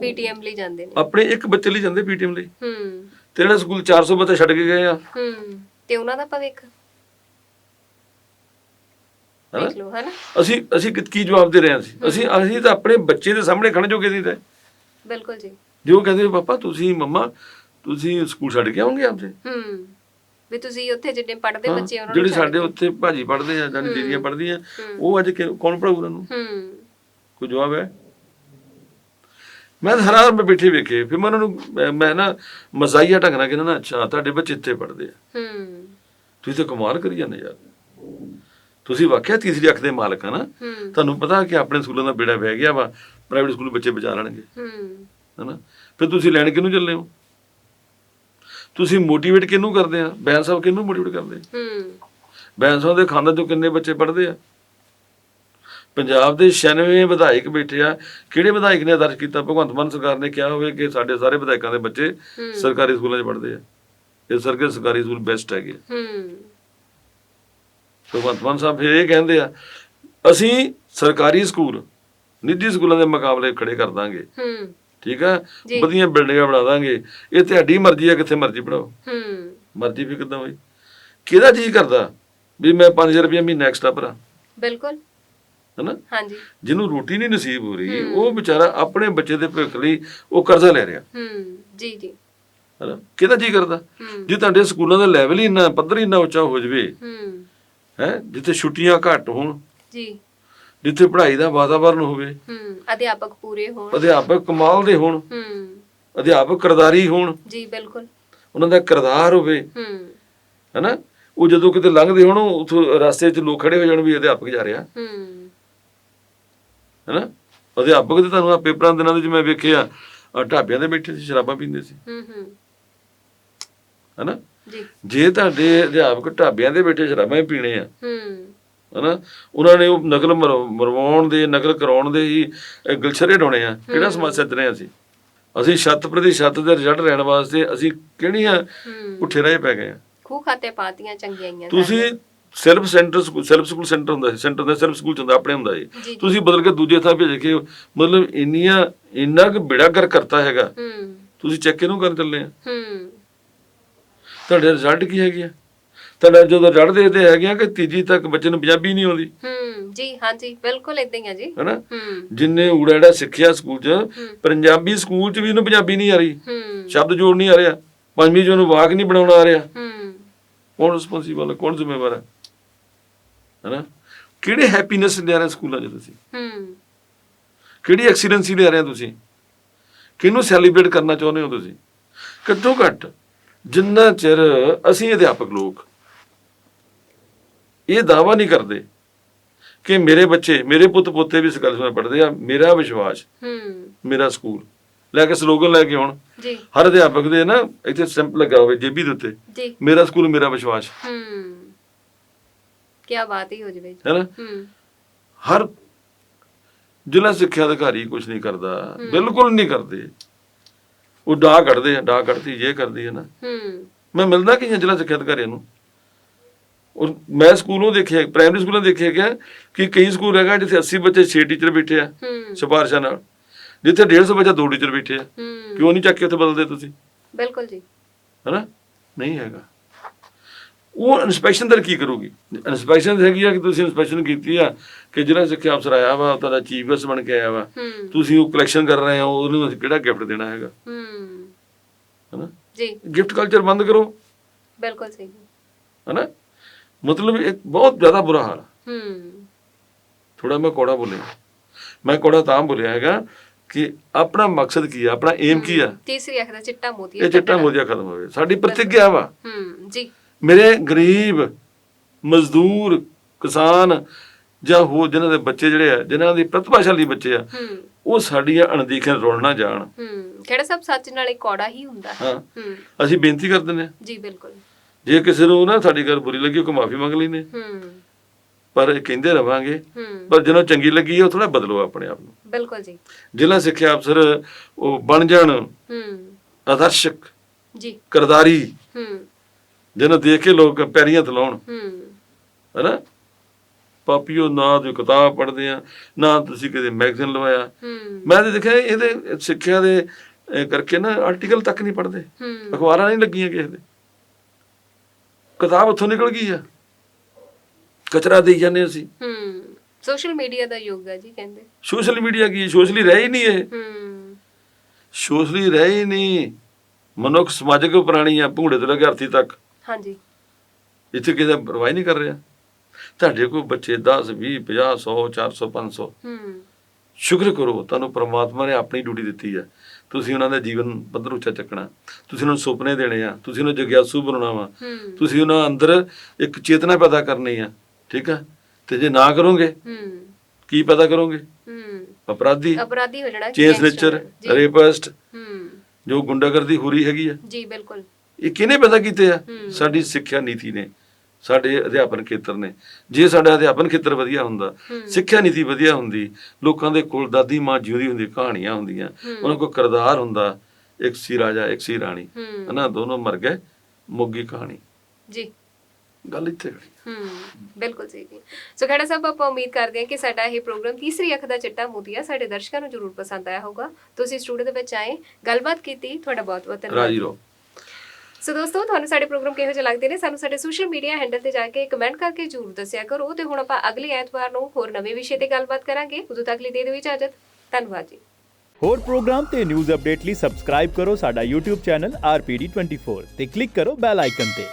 ਪੀਟੀਐਮ ਲਈ ਜਾਂਦੇ ਨੇ। ਆਪਣੇ ਇੱਕ ਬੱਚੇ ਲਈ ਜਾਂਦੇ ਪੀਟੀਐਮ ਲਈ। ਹੂੰ। ਤੇ ਜਿਹੜਾ ਸਕੂਲ 400 ਬੱਚੇ ਛੱਡ ਕੇ ਗਏ ਆ। ਹੂੰ। ਤੇ ਉਹਨਾਂ ਦਾ ਭਵਿੱਖ ਅਸੀਂ ਅਸੀਂ ਕੀ- ਕੀ ਜਵਾਬ ਦੇ ਰਹੇ ਹਾਂ ਅਸੀਂ? ਅਸੀਂ ਅਸੀਂ ਤਾਂ ਆਪਣੇ ਬੱਚੇ ਦੇ ਸਾਹਮਣੇ ਖੜਨ ਜੋਗੇ ਨਹੀਂ ਰਹੇ। ਬਿਲਕੁਲ ਜੀ। ਜੋ ਕਹਿੰਦੇ ਨੇ, ਪਾਪਾ ਤੁਸੀਂ ਮੰਮਾ ਤੁਸੀਂ ਸਕੂਲ ਛੱਡ ਕੇ ਆਉਂਗੇ ਆਪਦੇ? ਹੂੰ ਵੀ ਤੁਸੀਂ ਉੱਥੇ ਜਿੰਨੇ ਪੜ੍ਹਦੇ ਹਾਂ, ਬੱਚੇ ਉਹਨਾਂ ਨੂੰ ਜਿਹੜੇ ਸਾਡੇ ਉੱਥੇ ਭਾਜੀ ਪੜ੍ਹਦੇ ਆ ਜਾਂ ਹੂੰ। ਦੀਦੀਆਂ ਪੜ੍ਹਦੀਆਂ ਹੂੰ। ਉਹ ਅੱਜ ਕੌਣ ਪੜਾਊ ਉਹਨਾਂ ਨੂੰ ਹੂੰ। ਕੋਈ ਜਵਾਬ ਹੈ? ਮੈਂ ਤਾਂ ਹੈਰਾਨ ਮੈਂ ਬੈਠੇ ਵੇਖੇ ਫਿਰ ਮੈਂ ਉਹਨਾਂ ਨੂੰ ਮੈਂ- ਨਾ ਮਜ਼ਾਈਆ ਢੰਗ ਨਾਲ ਕਹਿੰਦਾ ਨਾ ਅੱਛਾ ਤੁਹਾਡੇ ਬੱਚੇ ਇੱਥੇ ਪੜ੍ਹਦੇ ਆ। ਹੂੰ। ਤੁਸੀਂ ਤਾਂ ਕਮਾਲ ਕਰੀ ਜਾਂਦੇ ਯਾਰ। ਤੁਸੀਂ ਵਾਕਿਆ ਤੀਸਰੀ ਅੱਖ ਦੇ ਮਾਲਕ ਆ ਨਾ? ਤੁਹਾਨੂੰ ਪਤਾ ਕਿ ਆਪਣੇ ਸਕੂਲਾਂ ਦਾ ਬੇੜਾ ਵਹਿ ਗਿਆ ਵਾ ਪ੍ਰਾਈਵੇਟ ਸਕੂਲ ਬੱਚੇ ਬਚਾ ਲੈਣਗੇ। ਹੂੰ। ਹਨਾ? ਫਿਰ ਤੁਸੀਂ ਲੈਣ ਕਿਹਨੂੰ ਚੱਲੇ ਹੋ? ਤੁਸੀਂ ਮੋਟੀਵੇਟ ਕਿਹਨੂੰ ਕਰਦੇ ਆ? ਬੈਂਸ ਸਾਹਿਬ ਕਿਹਨੂੰ ਮੋਟੀਵੇਟ ਕਰਦੇ? ਹੂੰ। ਬੈਂਸ ਸਾਹਿਬ ਦੇ ਖਾਨਦਾਨ ਚੋਂ ਕਿੰਨੇ ਬੱਚੇ ਪੜ੍ਹਦੇ ਆ? ਪੰਜਾਬ ਦੇ 96 ਵਿਧਾਇਕ ਬੈਠੇ ਆ। ਕਿਹੜੇ ਵਿਧਾਇਕ ਨੇ ਦਰਜ ਕੀਤਾ? ਭਗਵੰਤ ਮਾਨ ਸਰਕਾਰ ਨੇ ਕਿਹਾ ਹੋਵੇ ਕਿ ਸਾਡੇ ਸਾਰੇ ਵਿਧਾਇਕਾਂ ਦੇ ਬੱਚੇ। ਸਰਕਾਰੀ ਸਕੂਲਾਂ 'ਚ ਪੜ੍ਹਦੇ ਆ। ਇਸ ਕਰਕੇ ਸਰਕਾਰੀ ਸਕੂਲ ਬੈਸਟ ਹੈਗੇ। ਹੂੰ। ਭਗਵੰਤ ਮਾਨ ਸਾਹਿਬ ਫਿਰ ਇਹ ਕਹਿੰਦੇ ਆ ਅਸੀਂ ਸਰਕਾਰੀ ਸਕੂਲ ਨਿੱਜੀ ਸਕੂਲਾਂ ਦੇ ਮੁਕਾਬਲੇ ਖੜੇ ਕਰ ਦਾਂਗੇ। ਹੂੰ। ਠੀਕ ਆ? ਜੀ। ਵਧੀਆ ਬਿਲਡਿੰਗਾਂ ਬਣਾ ਦਾਂਗੇ। ਇਹ ਤੁਹਾਡੀ ਮਰਜ਼ੀ ਆ ਕਿੱਥੇ ਮਰਜ਼ੀ ਪੜਾਓ ਹੂੰ। ਮਰਜ਼ੀ ਵੀ ਕਿਦਾਂ ਹੋਈ? ਕਿਹਦਾ ਜੀ ਕਰਦਾ? ਵੀ ਮੈਂ 5000 ਰੁਪਏ ਮਹੀਨਾ ਐਕਸਟਰਾ ਭਰਾਂ। ਬਿਲਕੁਲ। ਹਨਾ? ਹਾਂਜੀ। ਜਿਹਨੂੰ ਰੋਟੀ ਨਹੀਂ ਨਸੀਬ ਹੋ ਰਹੀ ਹੂੰ। ਉਹ ਵਿਚਾਰਾ ਆਪਣੇ ਬੱਚੇ ਦੇ ਭਵਿੱਖ ਲਈ ਉਹ ਕਰਜ਼ਾ ਲੈ ਰਿਹਾ। ਹੂੰ। ਜੀ ਜੀ। ਹਨਾ? ਕਿਹਦਾ ਜੀ ਕਰਦਾ? ਹੂੰ। ਜੇ ਤੁਹਾਡੇ ਸਕੂਲਾਂ ਦਾ ਲੈਵਲ ਹੀ ਇੰਨਾ ਪੱਧਰ ਹੀ ਇੰਨਾ ਉੱਚਾ ਹੋ ਜਵੇ ਹੂੰ। ਹੈ? ਜਿੱਥੇ ਛੁੱਟੀਆਂ ਘੱਟ ਹੋਣ। ਜੀ। ਜਿੱਥੇ ਪੜ੍ਹਾਈ ਦਾ ਵਾਤਾਵਰਨ ਹੋਵੇ। ਹੂੰ ਅਧਿਆਪਕ ਪੂਰੇ ਹੋਣ। ਅਧਿਆਪਕ ਕਮਾਲ ਦੇ ਹੋਣ। ਹੂੰ। ਅਧਿਆਪਕ ਕਰਦਾਰੀ ਹੋਣ। ਜੀ ਬਿਲਕੁਲ। ਉਹਨਾਂ ਦਾ ਕਰਦਾਰ ਹੋਵੇ। ਹੂੰ। ਹਨਾ? ਉਹ ਜਦੋਂ ਕਿਤੇ ਲੰਘਦੇ ਹੋਣ ਉਥੋਂ ਰਸਤੇ 'ਚ ਲੋਕ ਖੜੇ ਹੋ ਜਾਣ ਵੀ ਅਧਿਆਪਕ ਜਾ ਰਿਹਾ। ਹੂੰ। ਹਨਾ? ਅਧਿਆਪਕ ਤੇ ਤੁਹਾਨੂੰ ਆ ਪੇਪਰਾਂ ਦੇ ਦਿਨਾਂ ਦੇ ਵਿੱਚ ਮੈਂ ਵੇਖਿਆ ਢਾਬਿਆਂ ਤੇ ਬੈਠੇ ਸੀ ਸ਼ਰਾਬਾਂ ਪੀਂਦੇ ਸੀ। ਹੂੰ ਹੂੰ। ਹਨਾ? ਜੀ। ਜੇ ਤੁਹਾਡੇ ਅਧਿਆਪਕ ਢਾਬਿਆਂ ਦੇ ਬੈਠੇ ਸ਼ਰਾਬਾਂ ਹੀ ਪੀਣੇ ਆ। ਹੂੰ। ਹਨਾ? ਉਹਨਾਂ ਨੇ ਉਹ ਨਕਲ ਮਰ- ਮਰਵਾਉਣ ਦੇ ਨਕਲ ਕਰਾਉਣ ਦੇ ਹੀ ਇਹ ਗੁਲਛਰੇ ਡਾਉਣੇ ਆ। ਕਿਹੜਾ ਸਮਾਜ ਸੱਜ ਰਹੇ ਹਾਂ ਅਸੀਂ? ਅਸੀਂ ਛੱਤ ਪ੍ਰਤੀ ਛੱਤ ਦੇ ਰਿਜ਼ਲਟ ਲੈਣ ਵਾਸਤੇ ਅਸੀਂ ਕਿਹੜੀਆਂ ਹੂੰ। ਪੁੱਠੇ ਰਾਹ ਪੈ ਗਏ ਆ? ਖੂ ਖਾਤੇ ਪਾਤੀਆਂ ਚੰਗੀਆਂ ਤੁਸੀਂ self centre school self school centre ਹੁੰਦਾ ਸੀ ਸੈਂਟਰ ਦਾ ਸੈਲਫ ਸਕੂਲ ਚ ਹੁੰਦਾ ਆਪਣੇ ਹੁੰਦਾ ਜੀ। ਤੁਸੀਂ ਬਦਲ ਕੇ ਦੂਜੇ ਥਾਂ ਭੇਜ ਕੇ ਮਤਲਬ ਇੰਨੀਆਂ ਇੰਨਾ ਕੁ ਬੇੜਾ ਕਰ ਕਰਤਾ ਹੈਗਾ। ਹੂੰ। ਤੁਸੀਂ ਚੈੱਕ ਕਿਹਨੂੰ ਕਰਨ ਚੱਲੇ ਆ? ਹੂੰ। ਤੁਹਾਡੇ ਰਿਜ਼ਲਟ ਕੀ ਹੈਗੇ ਆ? ਤੁਹਾਡਾ ਜਦੋਂ ਰਿਜ਼ਲਟ ਦੇਖਦੇ ਹੈਗੇ ਆ ਕਿ ਤੀਜੀ ਤੱਕ ਬੱਚੇ ਨੂੰ ਪੰਜਾਬੀ ਨਹੀਂ ਆਉਂਦੀ। ਹੂੰ ਜੀ ਹਾਂਜੀ ਬਿਲਕੁਲ ਇਦਾਂ ਹੀ ਆ ਜੀ। ਹੈਨਾ? ਜਿੰਨੇ ਊੜਾ ਜਿਹੜਾ ਸਿੱਖਿਆ ਸਕੂਲ ਚ ਪੰਜਾਬੀ ਸਕੂਲ ਚ ਵੀ ਇਹਨੂੰ ਪੰਜਾਬੀ ਨਹੀਂ ਆ ਰਹੀ। ਹੂੰ। ਸ਼ਬਦ ਜੋੜ ਨਹੀਂ ਆ ਰਿਹਾ। ਪੰਜਵੀਂ ਚ ਉਹਨੂੰ ਵਾਕ ਨਹੀਂ ਬਣਾਉਣਾ ਆ ਰਿਹਾ। ਹੂੰ। ਕੌਣ ਰਿਸਪੌਂਸੀਬਲ ਹੈ ਕੌਣ ਜ਼ਿੰਮੇਵਾਰ ਹੈ ਹੈਨਾ? ਕਿਹੜੇ ਹੈਪੀਨੈਸ ਲੈ ਰਹੇ ਸਕੂਲਾਂ 'ਚ ਤੁਸੀਂ? ਹੂੰ। ਕਿਹੜੀ ਐਕਸੀਡੈਂਸੀ ਲੈ ਰਹੇ ਤੁਸੀਂ? ਕਿਹਨੂੰ ਸੈਲੀਬ੍ਰੇਟ ਕਰਨਾ ਚਾਹੁੰਦੇ ਹੋ ਤੁਸੀਂ? ਘੱਟੋ ਘੱਟ ਜਿੰਨਾ ਚਿਰ ਅਸੀਂ ਅਧਿਆਪਕ ਲੋਕ ਇਹ ਦਾਵਾ ਨਹੀਂ ਕਰਦੇ ਕਿ ਮੇਰੇ ਬੱਚੇ ਮੇਰੇ ਪੁੱਤ ਪੋਤੇ ਵੀ ਇਸ ਗੱਲ ਪੜ੍ਹਦੇ ਆ ਮੇਰਾ ਵਿਸ਼ਵਾਸ ਹੂੰ। ਮੇਰਾ ਸਕੂਲ। ਲੈ ਕੇ ਸਲੋਗਨ ਲੈ ਕੇ ਆਉਣ ਜੀ। ਹਰ ਅਧਿਆਪਕ ਦੇ ਨਾ ਇੱਥੇ ਸਟੈਂਪ ਲੱਗਾ ਹੋਵੇ ਜੇਬੀ ਦੇ ਉੱਤੇ। ਜੀ। ਮੇਰਾ ਸਕੂਲ ਮੇਰਾ ਵਿਸ਼ਵਾਸ। ਹੂੰ। ਕੀ ਬਾਤ ਹੀ ਹੋ ਜਵੇ ਜੀ। ਹੈ ਨਾ? ਹੂੰ। ਹਰ ਜ਼ਿਲ੍ਹਾ ਸਿੱਖਿਆ ਅਧਿਕਾਰੀ ਕੁਝ ਨਹੀਂ ਕਰਦਾ ਬਿਲਕੁਲ ਨਹੀਂ ਕਰਦੇ। ਉਹ ਡਾ ਕੱਢਦੇ ਆ ਡਾ ਕੱਢਦੀ ਜੇ ਕਰਦੀ ਹੈ ਨਾ। ਹੂੰ। ਮੈਂ ਮਿਲਦਾ ਕਿ ਜ਼ਿਲ੍ਹਾ ਸਿੱਖਿਆ ਅਧਿਕਾਰੀਆਂ ਨੂੰ? ਔਰ ਮੈਂ ਸਕੂਲੋਂ ਦੇਖਿਆ ਪ੍ਰਾਇਮਰੀ ਸਕੂਲਾਂ ਦੇਖਿਆ ਗਿਆ ਕਿ ਕਈ ਸਕੂਲ ਹੈਗਾ ਜਿੱਥੇ 80 ਬੱਚੇ 6 ਟੀਚਰ ਬੈਠੇ ਆ ਹੂੰ ਸਿਫਾਰਸ਼ਾਂ ਨਾਲ ਜਿੱਥੇ 150 ਬੱਚਾ ਦੋ ਟੀਚਰ ਬੈਠੇ ਆ ਹੂੰ ਕਿਉਂ ਨਹੀਂ ਚੱਕ ਕੇ ਉੱਥੇ ਬਦਲਦੇ ਤੁਸੀਂ ਬਿਲਕੁਲ ਜੀ ਹੈਨਾ ਨਹੀਂ ਹੈਗਾ ਉਹ ਇਨਸਪੈਕਸ਼ਨ ਦਰ ਕੀ ਕਰੂਗੀ ਇਨਸਪੈਕਸ਼ਨ ਹੈਗੀ ਆ ਕਿ ਤੁਸੀਂ ਇਨਸਪੈਕਸ਼ਨ ਕੀਤੀ ਆ ਕਿ ਜਿਹੜਾ ਸਿੱਖਿਆ ਅਫਸਰ ਆਇਆ ਵਾ ਤੁਹਾਡਾ ਚੀਫ ਗੈਸਟ ਬਣ ਕੇ ਆਇਆ ਵਾ ਹੂੰ ਤੁਸੀਂ ਉਹ ਕਲੈਕਸ਼ਨ ਕਰ ਰਹੇ ਹੋ ਉਹਨੂੰ ਅਸੀਂ ਕਿਹੜਾ ਗਿਫਟ ਦੇਣਾ ਹੈਗਾ ਹੂੰ ਹੈਨਾ ਜੀ ਗਿਫਟ ਕਲਚਰ ਬੰਦ ਕਰੋ ਬਿਲਕੁਲ ਸਹੀ ਹੈਨਾ ਮਤਲਬ ਇਹ ਬਹੁਤ ਜ਼ਿਆਦਾ ਬੁਰਾ ਹਾਲ ਆ। ਹੂੰ। ਥੋੜਾ ਮੈਂ ਕੋੜਾ ਬੋਲਿਆ। ਮੈਂ ਕੋੜਾ ਤਾਂ ਬੋਲਿਆ ਹੈਗਾ ਕਿ ਆਪਣਾ ਮਕਸਦ ਕੀ ਆ ਆਪਣਾ ਏਮ ਕੀ ਆ? ਤੀਸਰੀ ਅੱਖ ਦਾ ਚਿੱਟਾ ਮੋਤੀ ਇਹ ਚਿੱਟਾ ਮੋਜਾ ਖਤਮ ਹੋਵੇ ਸਾਡੀ ਪ੍ਰਤੀਗਿਆ ਵਾ। ਹੂੰ ਜੀ। ਮੇਰੇ ਗਰੀਬ ਮਜ਼ਦੂਰ ਕਿਸਾਨ ਜਾਂ ਹੋਰ ਜਿਨ੍ਹਾਂ ਦੇ ਬੱਚੇ ਜਿਹੜੇ ਆ ਜਿਨ੍ਹਾਂ ਦੀ ਪ੍ਰਤਿਭਾਸ਼ਾਲੀ ਬੱਚੇ ਆ ਹੂੰ। ਉਹ ਸਾਡੀਆਂ ਅਣਦੇਖੀਆਂ ਰੋਲ ਨਾ ਜਾਣ। ਹੂੰ ਖੇੜਾ ਸਾਹਿਬ ਸੱਚ ਨਾਲ ਇੱਕ ਕੌੜਾ ਹੀ ਹੁੰਦਾ। ਹੈ ਹਾਂ। ਹੂੰ। ਅਸੀਂ ਬੇਨਤੀ ਕਰ ਦਿੰਦੇ ਹਾਂ। ਜੀ ਬਿਲਕੁਲ। ਜੇ ਕਿਸੇ ਨੂੰ ਨਾ ਸਾਡੀ ਗੱਲ ਬੁਰੀ ਲੱਗੀ ਉਹ ਮਾਫੀ ਮੰਗ ਲੈਨੇ ਹੂੰ। ਪਰ ਇਹ ਕਹਿੰਦੇ ਰਵਾਂਗੇ। ਹੂੰ। ਪਰ ਜਿਹਨੂੰ ਚੰਗੀ ਲੱਗੀ ਉਹ ਥੋੜਾ ਬਦਲੋ ਆਪਣੇ ਆਪ ਨੂੰ। ਬਿਲਕੁਲ ਜੀ। ਜ਼ਿਲ੍ਹਾ ਸਿੱਖਿਆ ਅਫਸਰ ਉਹ ਬਣ ਜਾਣ। ਹੂੰ। ਆਦਰਸ਼ਕ। ਜੀ। ਕਰਦਾਰੀ। ਹੂੰ। ਜਿਹਨੂੰ ਦੇਖ ਕੇ ਲੋਕ ਪੈਰੀਆਂ ਥਲਾਉਣ ਹੂੰ। ਹੈਨਾ? ਪਾਪੀਓ ਨਾ ਤੁਸੀਂ ਕਿਤਾਬ ਪੜ੍ਹਦੇ ਆ ਨਾ ਤੁਸੀਂ ਕਦੇ ਮੈਗਜ਼ੀਨ ਲਵਾਇਆ। ਮੈਂ ਤੇ ਦੇਖਿਆ ਇਹਦੇ ਸਿੱਖਿਆ ਦੇ ਕਰਕੇ ਨਾ ਆਰਟੀਕਲ ਤੱਕ ਨਹੀਂ ਪੜ੍ਹਦੇ। ਹੂੰ। ਅਖਬਾਰਾਂ ਨਹੀਂ ਲੱਗੀਆਂ ਕਿਸੇ ਦੇ। ਕਿਤਾਬ ਉੱਥੋਂ ਨਿਕਲ ਗਈ ਆ। ਕਚਰਾ ਦੇਈ ਜਾਂਦੇ ਅਸੀਂ। ਹੂੰ ਸੋਸ਼ਲ ਮੀਡੀਆ ਦਾ ਯੁੱਗ ਹੈ ਜੀ ਕਹਿੰਦੇ। ਸੋਸ਼ਲ ਮੀਡੀਆ ਕੀ ਸੋਸ਼ਲੀ ਰਹਿ ਹੀ ਨਹੀਂ ਇਹ। ਹੂੰ। ਸੋਸ਼ਲੀ ਰਹਿ ਹੀ ਨਹੀਂ। ਮਨੁੱਖ ਸਮਾਜਿਕ ਪ੍ਰਾਣੀ ਆ ਭੂੜੇ ਤੋਂ ਲੈ ਕੇ ਅਰਥੀ ਤੱਕ। ਹਾਂਜੀ। ਇੱਥੇ ਕਿਸੇ ਪਰਵਾਹ ਨਹੀਂ ਕਰ ਰਿਹਾ। ਤੁਹਾਡੇ ਕੋਲ ਬੱਚੇ 10 20 50 100 400 500 ਹੂੰ। ਸ਼ੁਕਰ ਕਰੋ ਤੁਹਾਨੂੰ ਪ੍ਰਮਾਤਮਾ ਨੇ ਆਪਣੀ ਡਿਊਟੀ ਦਿੱਤੀ ਹੈ ਤੁਸੀਂ ਉਹਨਾਂ ਦਾ ਜੀਵਨ ਪੱਧਰ ਉੱਚਾ ਚੱਕਣਾ। ਤੁਸੀਂ ਉਹਨਾਂ ਨੂੰ ਸੁਪਨੇ ਦੇਣੇ ਆ ਤੁਸੀਂ ਉਹਨਾਂ ਨੂੰ ਜਗਿਆਸੂ ਬਣਾਉਣਾ ਵਾ। ਤੁਸੀਂ ਉਹਨਾਂ ਅੰਦਰ ਇੱਕ ਚੇਤਨਾ ਪੈਦਾ ਕਰਨੀ ਆ ਠੀਕ ਆ? ਤੇ ਜੇ ਨਾ ਕਰੋਗੇ ਹੂੰ। ਕੀ ਪੈਦਾ ਕਰੋਗੇ? ਹੂੰ। ਅਪਰਾਧੀ। ਅਪਰਾਧੀ ਹੋ ਜਾਣਾ ਚੇਸ ਜੀ। ਰੇਪਿਸਟ ਹੂੰ। ਜੋ ਗੁੰਡਾਗਰਦੀ ਹੋ ਰਹੀ ਹੈਗੀ ਆ। ਜੀ ਬਿਲਕੁਲ। ਇਹ ਕਿਹਨੇ ਪੈਦਾ ਕੀਤੇ ਆ। ਸਾਡੀ ਸਿੱਖਿਆ ਨੀਤੀ ਨੇ। ਸਾਡੇ ਅਧਿਆਪਨ ਖੇਤਰ ਨੇ। ਜੇ ਸਾਡਾ ਅਧਿਆਪਨ ਖੇਤਰ ਵਧੀਆ ਹੁੰਦਾ। ਸਿੱਖਿਆ ਨੀਤੀ ਵਧੀਆ ਹੁੰਦੀ ਲੋਕਾਂ ਦੇ ਕੋਲ ਦਾਦੀ ਮਾਂ ਜਿਉਂਦੀ ਹੁੰਦੀ ਕਹਾਣੀਆਂ ਹੁੰਦੀਆਂ। ਉਹਨਾਂ ਕੋਲ ਕਰਦਾਰ ਹੁੰਦਾ ਇੱਕ ਸੀ ਰਾਜਾ ਇੱਕ ਸੀ ਰਾਣੀ। ਹਨਾ ਦੋਨੋਂ ਮਰ ਗਏ ਮੁੱਗੀ ਕਹਾਣੀ। ਜੀ। ਗੱਲ ਇੱਥੇ ਖੜੀ। ਹੂੰ ਬਿਲਕੁਲ ਸਹੀ ਜੀ। ਸੋ ਖੜਾ ਸਾਹਿਬ ਆਪਾਂ ਉਮੀਦ ਕਰਦੇ ਹਾਂ ਕਿ ਸਾਡਾ ਇਹ ਪ੍ਰੋਗਰਾਮ ਤੀਸਰੀ ਅੱਖ ਦਾ ਚਿੱਟਾ ਮੋਤੀਆ ਸਾਡੇ ਦਰਸ਼ਕਾਂ ਨੂੰ ਜ਼ਰੂਰ ਪਸੰਦ ਆਇਆ ਹੋਊਗਾ। ਤੁਸੀਂ ਸਟੂਡੀਓ ਦੇ ਵਿੱਚ ਆਏ ਗੱਲਬਾਤ ਕੀਤੀ ਤੁਹਾਡਾ ਬਹੁਤ ਬਹੁਤ ਧੰਨਵਾਦ। ਰਾਜੀ ਰਹੋ। ਸੋ ਦੋਸਤੋ, ਤੁਹਾਨੂੰ ਸਾਡੇ ਪ੍ਰੋਗਰਾਮ ਕਿਹੋ ਜਿਹੇ ਲੱਗਦੇ ਨੇ? ਸਾਨੂੰ ਸਾਡੇ ਸੋਸ਼ਲ ਮੀਡੀਆ ਹੈਂਡਲ ਤੇ ਜਾ ਕੇ ਕਮੈਂਟ ਕਰਕੇ ਜ਼ਰੂਰ ਦੱਸਿਆ ਕਰੋ ਤੇ ਹੁਣ ਆਪਾਂ ਅਗਲੇ ਐਤਵਾਰ ਨੂੰ ਹੋਰ ਨਵੇਂ ਵਿਸ਼ੇ ਤੇ ਗੱਲਬਾਤ ਕਰਾਂਗੇ। ਉਦੋਂ ਤੱਕ ਲਈ ਦੇ ਦਿਓ ਇਜਾਜ਼ਤ। ਧੰਨਵਾਦ ਜੀ। ਹੋਰ ਪ੍ਰੋਗਰਾਮ ਤੇ ਨਿਊਜ਼ ਅਪਡੇਟ ਲਈ ਸਬਸਕ੍ਰਾਈਬ ਕਰੋ ਸਾਡਾ YouTube ਚੈਨਲ RPD24 ਤੇ ਕਲਿੱਕ ਕਰੋ ਬੈਲ ਆਈਕਨ ਤੇ।